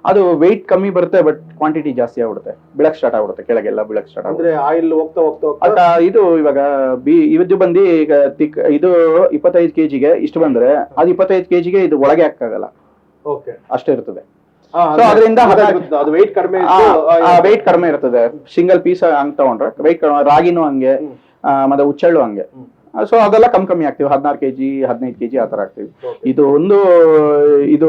ಅದು ವೆಯ್ಟ್ ಕಮ್ಮಿ ಬರುತ್ತೆ ಬಟ್ ಕ್ವಾಂಟಿಟಿ ಜಾಸ್ತಿ ಆಗ್ಬಿಡುತ್ತೆ. ಬೆಳಕ್ ಸ್ಟಾರ್ಟ್ ಆಗ್ಬಿಡುತ್ತೆ ಕೆಳಗೆಲ್ಲ ಬೆಳಕ್ ಸ್ಟಾರ್ಟ್ ಆಗುತ್ತೆ ಅಂದ್ರೆ ಆಯಿಲ್ ಹೋಗ್ತಾ ಹೋಗ್ತಾ ಹೋಗ್ತಾ? ಇದು ಇವಾಗ ಬಿ ಇದು ಬಂದು ಈಗ ತಿಕ್ ಇದು ಇಪ್ಪತ್ತೈದು ಕೆಜಿಗೆ ಇಷ್ಟು ಬಂದ್ರೆ ಅದು ಇಪ್ಪತ್ತೈದು ಕೆಜಿಗೆ ಇದು ಒಳಗೆ ಹಾಕಾಗಲ್ಲ ಓಕೆ ಅಷ್ಟೇ ಇರ್ತದೆ. So ಅದರಿಂದ ವೆಯ್ಟ್ ಕಡಿಮೆ ವೆಯ್ಟ್ ಕಡಿಮೆ ಇರ್ತದೆ ಸಿಂಗಲ್ ಪೀಸ್ ಹಂಗ್ ತಗೊಂಡ್ರೆ. ವೆಯ್ಟ್ ರಾಗಿನೂ ಹಂಗೆ ಮತ್ತೆ ಉಚ್ಚಳ್ಳು ಹಂಗೆ. ಸೊ ಅದೆಲ್ಲ ಕಮ್ಮಿ ಕಮ್ಮಿ ಆಗ್ತಿವಿ. ಹದಿನಾರು ಕೆಜಿ ಹದಿನೈದು ಕೆಜಿ ಆ ತರ ಹಾಕ್ತಿವಿ ಇದು ಒಂದು ಇದು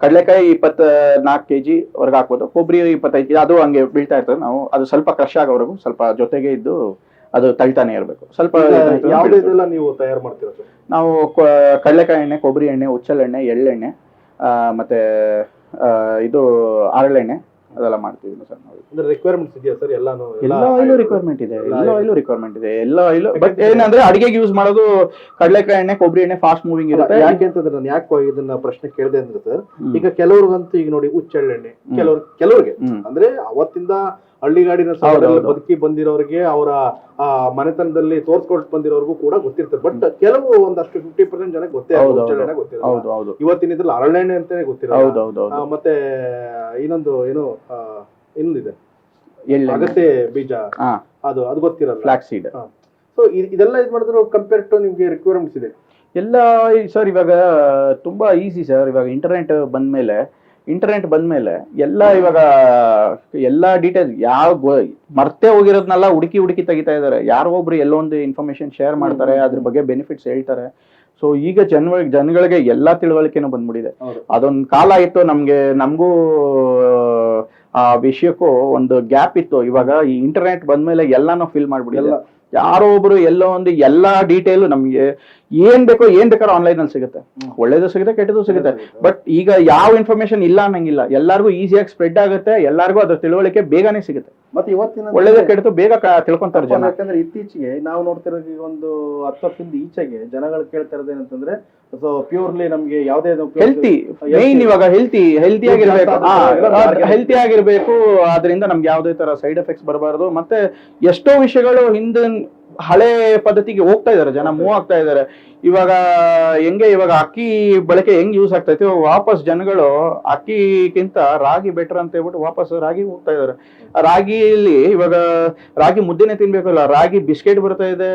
ಕಡಲೆಕಾಯಿ ಇಪ್ಪತ್ತ ನಾಲ್ಕು ಕೆಜಿ ವರ್ಗ ಹಾಕ್ಬೋದು. ಕೊಬ್ಬರಿ ಇಪ್ಪತ್ತೈದು ಕೆಜಿ ಅದು ಹಂಗೆ ಬೀಳ್ತಾ ಇರ್ತದೆ. ನಾವು ಅದು ಸ್ವಲ್ಪ ಕ್ರಶ್ ಆಗೋವರೆಗೂ ಸ್ವಲ್ಪ ಜೊತೆಗೆ ಇದ್ದು ಅದು ತಳ್ತಾನೆ ಇರಬೇಕು. ಸ್ವಲ್ಪ ನೀವು ತಯಾರು ಮಾಡ್ತೀರಾ ನಾವು ಕ- ಕಡಲೆಕಾಯಿ ಎಣ್ಣೆ ಕೊಬ್ಬರಿ ಎಣ್ಣೆ ಉಚ್ಚಲೆಣ್ಣೆ ಎಳ್ಳೆಣ್ಣೆ ಆ, ಮತ್ತೆ ಇದು ಹರಳೆಣ್ಣೆ ಅದೆಲ್ಲ ಮಾಡ್ತೀವಿ ಸರ್ ನಾವು. ಅಂದ್ರೆ ರಿಕ್ವೈರ್ಮೆಂಟ್ಸ್ ಇದೆಯಾ ಸರ್? ಎಲ್ಲಾನು ಎಲ್ಲ ಆಯಿಲು ರಿಕ್ವೈರ್ಮೆಂಟ್ ಇದೆ ಎಲ್ಲ ಆಯಿಲು. ರಿಕ್ವೈರ್ಮೆಂಟ್ ಇದೆ ಎಲ್ಲ ಆಯಿಲು ಬಟ್ ಏನಂದ್ರೆ ಅಡಿಗೆಗೆ ಯೂಸ್ ಮಾಡೋದು ಕಡಲೆಕಾಯಿ ಎಣ್ಣೆ ಕೊಬ್ಬರಿ ಎಣ್ಣೆ ಫಾಸ್ಟ್ ಮೂವಿಂಗ್ ಇರುತ್ತೆ. ಯಾಕೆ ಅಂತಂದ್ರೆ ನಾನು ಯಾಕೆ ಇದನ್ನ ಪ್ರಶ್ನೆ ಕೇಳಿದೆ ಅಂದ್ರೆ ಸರ್ ಈಗ ಕೆಲವ್ರಿಗಂತೂ ಈಗ ನೋಡಿ ಹುಚ್ಚೆಳ್ಳೆಣ್ಣೆ. ಕೆಲವ್ರು ಕೆಲವ್ರಿಗೆ ಅಂದ್ರೆ ಅವತ್ತಿಂದ ಹಳ್ಳಿಗಾಡಿನ ಹೌದು. ಬದುಕಿ ಬಂದಿರೋರಿಗೆ ಅವರ ಮನೆತನದಲ್ಲಿ ತೋರ್ಸ್ಕೊಟ್ಟು ಬಂದಿರೋರ್ಗೂ ಕೂಡ ಗೊತ್ತಿರ್ತದೆ. ಬಟ್ ಕೆಲವು ಒಂದಷ್ಟು ಫಿಫ್ಟಿ ಪರ್ಸೆಂಟ್ ಜನಕ್ಕೆ ಗೊತ್ತೇ ಹೌದು ಇವತ್ತಿನ ಇದ್ರಲ್ಲಿ ಅರಳೆಣ್ಣೆ ಅಂತಾನೆ ಹೌದು. ಮತ್ತೆ ಇನ್ನೊಂದು ಏನು ಇನ್ನೊಂದಿದೆ. ಅಗತ್ಯ ಬೀಜ. ಅದು ಅದು ಗೊತ್ತಿರಲ್ಲ. ಫ್ಲಾಕ್ ಸೀಡ್ ಸೊ ಇದೆಲ್ಲ ಇದು ಮಾಡಿದ್ರು ಕಂಪೇರ್ ಟು ನಿಮ್ಗೆ ರಿಕ್ವೈರ್ಮೆಂಟ್ಸ್ ಇದೆ. ಎಲ್ಲ ಸರ್ ಇವಾಗ ತುಂಬಾ ಈಸಿ ಸರ್ ಇವಾಗ ಇಂಟರ್ನೆಟ್ ಬಂದ್ಮೇಲೆ ಇಂಟರ್ನೆಟ್ ಬಂದ್ಮೇಲೆ ಎಲ್ಲ ಇವಾಗ ಎಲ್ಲ ಡೀಟೇಲ್ಸ್ ಯಾವ ಮರ್ತೆ ಹೋಗಿರೋದ್ನೆಲ್ಲ ಹುಡುಕಿ ಹುಡುಕಿ ತೆಗಿತಾ ಇದ್ದಾರೆ. ಯಾರೋ ಒಬ್ರು ಎಲ್ಲೋ ಒಂದು ಇನ್ಫಾರ್ಮೇಶನ್ ಶೇರ್ ಮಾಡ್ತಾರೆ ಅದ್ರ ಬಗ್ಗೆ ಬೆನಿಫಿಟ್ಸ್ ಹೇಳ್ತಾರೆ. ಸೊ ಈಗ ಜನ ಜನಗಳಿಗೆ ಎಲ್ಲಾ ತಿಳುವಳಿಕೆನೂ ಬಂದ್ಬಿಟ್ಟಿದೆ. ಹೌದು. ಅದೊಂದು ಕಾಲ ಇತ್ತು ನಮ್ಗೆ ನಮಗೂ ಆ ವಿಷಯಕ್ಕೂ ಒಂದು ಗ್ಯಾಪ್ ಇತ್ತು. ಇವಾಗ ಈ ಇಂಟರ್ನೆಟ್ ಬಂದ್ಮೇಲೆ ಎಲ್ಲಾನು ಫಿಲ್ ಮಾಡ್ಬಿಡಿ. ಯಾರೋ ಒಬ್ರು ಎಲ್ಲೋ ಒಂದು ಎಲ್ಲಾ ಡೀಟೇಲು ನಮ್ಗೆ ಏನ್ ಬೇಕೋ ಏನ್ ಬೇಕಾದ್ರೂ ಆನ್ಲೈನ್ ಅಲ್ಲಿ ಸಿಗುತ್ತೆ. ಒಳ್ಳೇದು ಸಿಗುತ್ತೆ ಕೆಟ್ಟದ್ದು ಸಿಗುತ್ತೆ. ಬಟ್ ಈಗ ಯಾವ ಇನ್ಫಾರ್ಮೇಶನ್ ಇಲ್ಲ ಅನ್ನಂಗಿಲ್ಲ. ಎಲ್ಲಾರ್ಗೂ ಈಸಿಯಾಗಿ ಸ್ಪ್ರೆಡ್ ಆಗುತ್ತೆ ಎಲ್ಲರಿಗೂ ಅದ್ರ ತಿಳುವಳಿಕೆ ಬೇಗನೆ ಸಿಗುತ್ತೆ. ಮತ್ತೆ ಇವತ್ತಿನ ಒಳ್ಳೇದು ಕೆಟ್ಟದ್ದು ಬೇಗ ತಿಳ್ಕೊಂತಾರೆ ಜನ. ಯಾಕಂದ್ರೆ ಇತ್ತೀಚೆಗೆ ನಾವು ನೋಡ್ತಿರೋ ಈಗ ಒಂದು ಹತ್ತು ವರ್ಷದಿಂದ ಈಚೆಗೆ ಜನಗಳು ಕೇಳ್ತಾ ಇರೋದು ಏನಂತಂದ್ರೆ ಸೊ ಪ್ಯೂರ್ಲಿ ನಮ್ಗೆ ಯಾವ್ದೇ ಹೆಲ್ತಿ ಮೈನ್ ಇವಾಗ ಹೆಲ್ತಿ ಹೆಲ್ತಿ ಆಗಿರ್ಬೇಕು. ಹೆಲ್ತಿ ಆಗಿರ್ಬೇಕು. ಅದರಿಂದ ನಮ್ಗೆ ಯಾವ್ದೇ ತರ ಸೈಡ್ ಎಫೆಕ್ಟ್ಸ್ ಬರಬಾರದು. ಮತ್ತೆ ಎಷ್ಟೋ ವಿಷಯಗಳು ಹಿಂದಿನ ಹಳೆ ಪದ್ಧತಿಗೆ ಹೋಗ್ತಾ ಇದಾರೆ ಜನ ಮೂವ್ ಆಗ್ತಾ ಇದಾರೆ ಇವಾಗ ಹೆಂಗೆ ಇವಾಗ ಅಕ್ಕಿ ಬಳಕೆ ಹೆಂಗ್ ಯೂಸ್ ಆಗ್ತೈತೆ ವಾಪಸ್ ಜನಗಳು ಅಕ್ಕಿಗಿಂತ ರಾಗಿ ಬೆಟರ್ ಅಂತ ಹೇಳ್ಬಿಟ್ಟು ವಾಪಸ್ ರಾಗಿ ಹೋಗ್ತಾ ಇದಾರೆ ರಾಗಿಲಿ ಇವಾಗ ರಾಗಿ ಮುದ್ದೆನೆ ತಿನ್ಬೇಕಲ್ಲ, ರಾಗಿ ಬಿಸ್ಕೆಟ್ ಬರ್ತಾ ಇದೆ,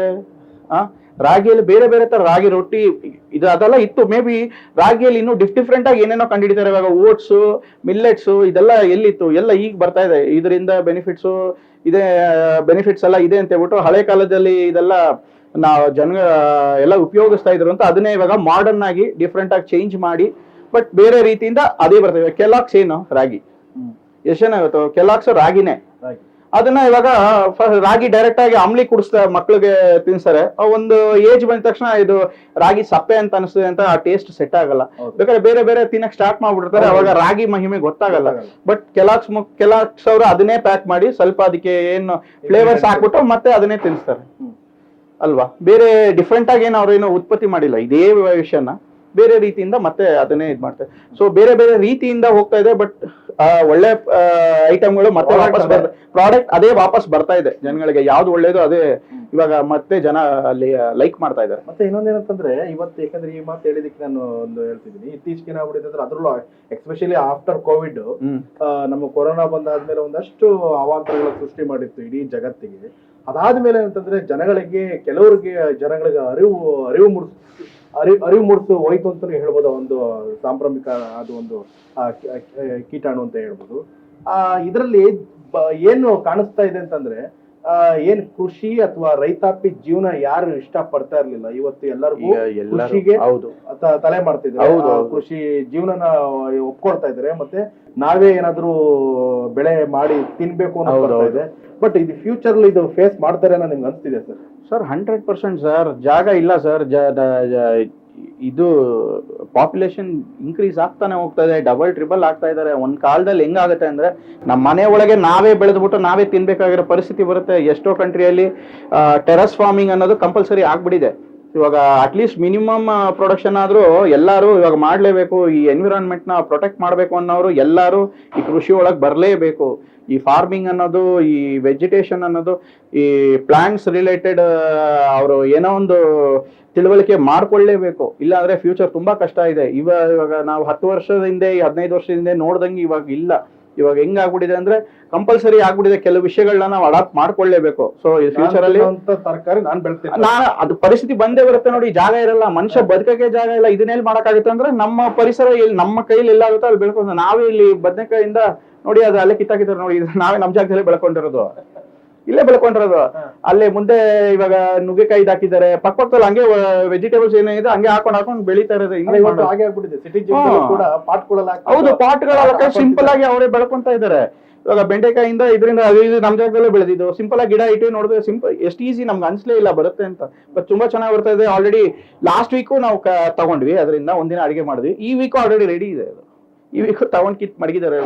ಆ? ರಾಗಿಯಲ್ಲಿ ಬೇರೆ ಬೇರೆ ತರ ರಾಗಿ ರೊಟ್ಟಿ ಇದು ಅದೆಲ್ಲ ಇತ್ತು. ಮೇ ಬಿ ರಾಗಿಯಲ್ಲಿ ಇನ್ನೂ ಡಿಫ್ ಡಿಫ್ರೆಂಟ್ ಆಗಿ ಏನೇನೋ ಕಂಡಿಡಿತಾರೆ ಇವಾಗ ಓಟ್ಸ್ ಮಿಲ್ಲೆಟ್ಸು ಇದೆಲ್ಲ ಎಲ್ಲಿತ್ತು? ಎಲ್ಲ ಈಗ ಬರ್ತಾ ಇದೆ. ಇದರಿಂದ ಬೆನಿಫಿಟ್ಸು ಇದೆ ಬೆನಿಫಿಟ್ಸ್ ಎಲ್ಲ ಇದೆ ಅಂತ ಹೇಳ್ಬಿಟ್ಟು ಹಳೆ ಕಾಲದಲ್ಲಿ ಇದೆಲ್ಲ ನಾವು ಜನ ಎಲ್ಲ ಉಪಯೋಗಿಸ್ತಾ ಇದ್ರು ಅಂತ ಅದನ್ನೇ ಇವಾಗ ಮಾಡರ್ನ್ ಆಗಿ ಡಿಫ್ರೆಂಟ್ ಆಗಿ ಚೇಂಜ್ ಮಾಡಿ ಬಟ್ ಬೇರೆ ರೀತಿಯಿಂದ ಅದೇ ಬರ್ತದೆ. ಕೆಲಾಕ್ಸ್ ಏನು? ರಾಗಿ. ಎಷ್ಟೇನಾಗುತ್ತೋ ಕೆಲಾಕ್ಸ್ ರಾಗಿನೇ. ಅದನ್ನ ಇವಾಗ ರಾಗಿ ಡೈರೆಕ್ಟ್ ಆಗಿ ಅಂಬ್ಲಿ ಕುಡಿಸ್ತಾ ಮಕ್ಳಿಗೆ ತಿನ್ಸ್ತಾರೆ ಆ ಒಂದು ಏಜ್ ಬಂದ ತಕ್ಷಣ ಇದು ರಾಗಿ ಸಪ್ಪೆ ಅಂತ ಅನಿಸ್ತದೆ ಅಂತ ಆ ಟೇಸ್ಟ್ ಸೆಟ್ ಆಗಲ್ಲ. ಬೇಕಾದ್ರೆ ಬೇರೆ ಬೇರೆ ತಿನ್ನಕ್ ಸ್ಟಾರ್ಟ್ ಮಾಡ್ಬಿಡ್ತಾರೆ. ಅವಾಗ ರಾಗಿ ಮಹಿಮೆ ಗೊತ್ತಾಗಲ್ಲ. ಬಟ್ ಕೆಲಾಕ್ಸ್ ಕೆಲಾಕ್ಸ್ ಅವರು ಅದನ್ನೇ ಪ್ಯಾಕ್ ಮಾಡಿ ಸ್ವಲ್ಪ ಅದಕ್ಕೆ ಏನು ಫ್ಲೇವರ್ಸ್ ಹಾಕ್ಬಿಟ್ಟು ಮತ್ತೆ ಅದನ್ನೇ ತಿನ್ಸ್ತಾರೆ. ಅಲ್ವಾ ಬೇರೆ ಡಿಫ್ರೆಂಟ್ ಆಗಿ ಏನು ಅವ್ರೇನು ಏನೋ ಉತ್ಪತ್ತಿ ಮಾಡಿಲ್ಲ ಇದೇ ವಿಷಯನ ಬೇರೆ ರೀತಿಯಿಂದ ಮತ್ತೆ ಅದನ್ನೇ ಇದ್ ಮಾಡ್ತಾರೆ ಸೊ ಬೇರೆ ಬೇರೆ ರೀತಿಯಿಂದ ಹೋಗ್ತಾ ಇದೆ ಬಟ್ ಒಳ್ಳೆ ಐಟಮ್ಗಳು ಮತ್ತೆ ವಾಪಸ್. ಪ್ರಾಡಕ್ಟ್ ಅದೇ ವಾಪಸ್ ಬರ್ತಾ ಇದೆ ಜನಗಳಿಗೆ. ಯಾವ್ದು ಒಳ್ಳೇದು ಅದೇ ಇವಾಗ ಮತ್ತೆ ಜನ ಅಲ್ಲಿ ಲೈಕ್ ಮಾಡ್ತಾ ಇದ್ದಾರೆ. ಮತ್ತೆ ಇನ್ನೊಂದೇನಂತಂದ್ರೆ ಇವತ್ತು ಯಾಕಂದ್ರೆ ಈ ಮಾತು ಹೇಳಿದಕ್ಕೆ ನಾನು ಒಂದು ಹೇಳ್ತಿದ್ದೀನಿ. ಇತ್ತೀಚೆಗೆ ನಾವು ಅಂದ್ರೆ ಅದ್ರಲ್ಲೂ ಎಸ್ಪೆಷಲಿ ಆಫ್ಟರ್ ಕೋವಿಡ್ ನಮ್ಮ ಕೊರೋನಾ ಬಂದಾದ್ಮೇಲೆ ಒಂದಷ್ಟು ಅವಾಂತರಗಳ ಸೃಷ್ಟಿ ಮಾಡಿತ್ತು ಇಡೀ ಜಗತ್ತಿಗೆ. ಅದಾದ್ಮೇಲೆ ಏನಂತಂದ್ರೆ ಜನಗಳಿಗೆ ಕೆಲವರಿಗೆ ಜನಗಳಿಗೆ ಅರಿವು ಅರಿವು ಮೂಡಿಸ್ ಅರಿವು ಅರಿವು ಮೂಡಿಸು ಹೋಯ್ತು ಅಂತಾನೆ ಹೇಳ್ಬೋದು ಒಂದು ಸಾಂಕ್ರಾಮಿಕ ಅದು ಒಂದು ಕೀಟಾಣು ಅಂತ ಹೇಳ್ಬೋದು. ಆ, ಇದರಲ್ಲಿ ಏನು ಕಾಣಿಸ್ತಾ ಇದೆ ಅಂತಂದ್ರೆ ಏನ್ ಕೃಷಿ ಅಥವಾ ರೈತಾಪಿ ಜೀವನ ಯಾರು ಇಷ್ಟ ಪಡ್ತಾ ಇರ್ಲಿಲ್ಲ? ಇವತ್ತು ಎಲ್ಲರಿಗೂ ಕೃಷಿಗೆ ತಲೆ ಮಾಡ್ತಿದ್ರು. ಕೃಷಿ ಜೀವನನ ಒಪ್ಕೊಳ್ತಾ ಇದ್ರೆ ಮತ್ತೆ ನಾವೇ ಏನಾದ್ರೂ ಬೆಳೆ ಮಾಡಿ ತಿನ್ಬೇಕು ಅನ್ನೋ ಇದೆ. ಬಟ್ ಇದು ಫ್ಯೂಚರ್ ಇದು ಫೇಸ್ ಮಾಡ್ತಾರೆ ಅನ್ನೋ ನಿಮ್ಗೆ ಅನ್ಸ್ತಿದೆ sir? Sir hundred percent sir. ಜಾಗ ಇಲ್ಲ ಸರ್. ಇದು ಪಾಪ್ಯುಲೇಷನ್ ಇನ್ಕ್ರೀಸ್ ಆಗ್ತಾನೆ ಹೋಗ್ತಾ ಇದೆ ಡಬಲ್ ಟ್ರಿಬಲ್ ಆಗ್ತಾ ಇದ್ದಾರೆ. ಒಂದ್ ಕಾಲದಲ್ಲಿ ಹೆಂಗಾಗುತ್ತೆ ಅಂದ್ರೆ ನಮ್ಮ ಮನೆ ಒಳಗೆ ನಾವೇ ಬೆಳೆದ್ಬಿಟ್ಟು ನಾವೇ ತಿನ್ಬೇಕಾಗಿರೋ ಪರಿಸ್ಥಿತಿ ಬರುತ್ತೆ. ಎಷ್ಟೋ ಕಂಟ್ರಿಯಲ್ಲಿ ಟೆರಸ್ ಫಾರ್ಮಿಂಗ್ ಅನ್ನೋದು ಕಂಪಲ್ಸರಿ ಆಗ್ಬಿಟ್ಟಿದೆ. ಇವಾಗ ಅಟ್ಲೀಸ್ಟ್ ಮಿನಿಮಮ್ ಪ್ರೊಡಕ್ಷನ್ ಆದ್ರೂ ಎಲ್ಲರೂ ಇವಾಗ ಮಾಡಲೇಬೇಕು. ಈ ಎನ್ವಿರಾನ್ಮೆಂಟ್ನ ಪ್ರೊಟೆಕ್ಟ್ ಮಾಡಬೇಕು ಅನ್ನೋರು ಎಲ್ಲರೂ ಈ ಕೃಷಿ ಒಳಗೆ ಬರಲೇಬೇಕು. ಈ ಫಾರ್ಮಿಂಗ್ ಅನ್ನೋದು, ಈ ವೆಜಿಟೇಷನ್ ಅನ್ನೋದು, ಈ ಪ್ಲಾಂಟ್ಸ್ ರಿಲೇಟೆಡ್ ಅವರು ಏನೋ ಒಂದು ತಿಳುವಳಿಕೆ ಮಾಡ್ಕೊಳ್ಳೇಬೇಕು. ಇಲ್ಲಾಂದ್ರೆ ಫ್ಯೂಚರ್ ತುಂಬಾ ಕಷ್ಟ ಇದೆ. ಇವಾಗ ಇವಾಗ ನಾವು ಹತ್ತು ವರ್ಷದ ಹಿಂದೆ, ಹದಿನೈದು ವರ್ಷದ ಹಿಂದೆ ನೋಡ್ದಂಗೆ ಇವಾಗ ಇಲ್ಲ. ಇವಾಗ ಹೆಂಗ್ ಆಗ್ಬಿಟ್ಟಿದೆ ಅಂದ್ರೆ ಕಂಪಲ್ಸರಿ ಆಗ್ಬಿಟ್ಟಿದೆ ಕೆಲವು ವಿಷಯಗಳನ್ನ ನಾವು ಅಡಾಪ್ಟ್ ಮಾಡ್ಕೊಳ್ಳೇಬೇಕು. ಸೊ ಫ್ಯೂಚರ್ ಅಲ್ಲಿ ತರಕಾರಿ ನಾನ್ ಬೆಳ್ತೀನಿ ನಾನು ಅದು ಪರಿಸ್ಥಿತಿ ಬಂದೇ ಬರುತ್ತೆ ನೋಡಿ ಜಾಗ ಇರಲ್ಲ ಮನುಷ್ಯ ಬದುಕಕ್ಕೆ ಜಾಗ ಇಲ್ಲ ಇದನ್ನೆಲ್ಲಿ ಮಾಡಕ್ಕಾಗುತ್ತೆ ಅಂದ್ರೆ ನಮ್ಮ ಪರಿಸರ ಎಲ್ಲಿ ನಮ್ಮ ಕೈಲಿ ಎಲ್ಲ ಆಗುತ್ತೋ ಅಲ್ಲಿ ಬೆಳ್ಕೊಂಡು ನಾವೇ ಇಲ್ಲಿ ಬದನೆಕಾಯಿಂದ ನೋಡಿ ಅದು ಅಲ್ಲೇ ಕಿತ್ತಾಕಿದ್ದಾರೆ ನೋಡಿ ನಾವೇ ನಮ್ಮ ಜಾಗದಲ್ಲಿ ಬೆಳ್ಕೊಂಡಿರೋದು. ಇಲ್ಲೇ ಬೆಳ್ಕೊಂಡಿರೋದು. ಅಲ್ಲಿ ಮುಂದೆ ಇವಾಗ ನುಗ್ಗೆಕಾಯಿ ಹಾಕಿದ್ದಾರೆ. ಪಕ್ಕ ಪಕ್ಕದಲ್ಲಿ ಹಂಗೆ ವೆಜಿಟೇಬಲ್ಸ್ ಏನಿದೆ ಹಂಗೆ ಹಾಕೊಂಡು ಹಾಕೊಂಡು ಬೆಳೀತಾ ಇರೋದು. ಹಿಂಗೆ ಅಲ್ಲ, ಇವತ್ತು ಹಾಗೆ ಆಗ್ಬಿಟ್ಟಿದೆ. ಸಿಟಿ. ಕೂಡ ಪಾಟ್ಗಳೆಲ್ಲ ಹೌದು ಪಾಟ್ಗಳ ಸಿಂಪಲ್ ಆಗಿ ಅವರೇ ಬೆಳ್ಕೊಂತ ಇದ್ದಾರೆ. ಇವಾಗ ಬೆಂಡೆಕಾಯಿಂದ ಇದರಿಂದ ಅದು ಇದು ನಮ್ಮ ಜಾಗದಲ್ಲೇ ಬೆಳೆದಿದ್ದು. ಸಿಂಪಲ್ ಆಗಿ ಗಿಡ ಇಟ್ಟು ನೋಡಿದ್ರೆ ಸಿಂಪಲ್ ಎಷ್ಟು ಈಸಿ ನಮ್ಗೆ ಅನ್ಸ್ಲೇ ಇಲ್ಲ ಬರುತ್ತೆ ಅಂತ. ಬಟ್ ತುಂಬಾ ಚೆನ್ನಾಗಿ ಬರ್ತಾ ಇದೆ. ಆಲ್ರೆಡಿ ಲಾಸ್ಟ್ ವೀಕು ನಾವು ತಗೊಂಡ್ವಿ. ಅದರಿಂದ ಒಂದಿನ ಅಡಿಗೆ ಮಾಡಿದ್ವಿ. ಈ ವೀಕು ಆಲ್ರೆಡಿ ರೆಡಿ ಇದೆ ಅದು. ಈ ವೀಕು ತಗೊಂಡ್ ಕಿತ್ ಮಡಗಿದ್ದಾರೆ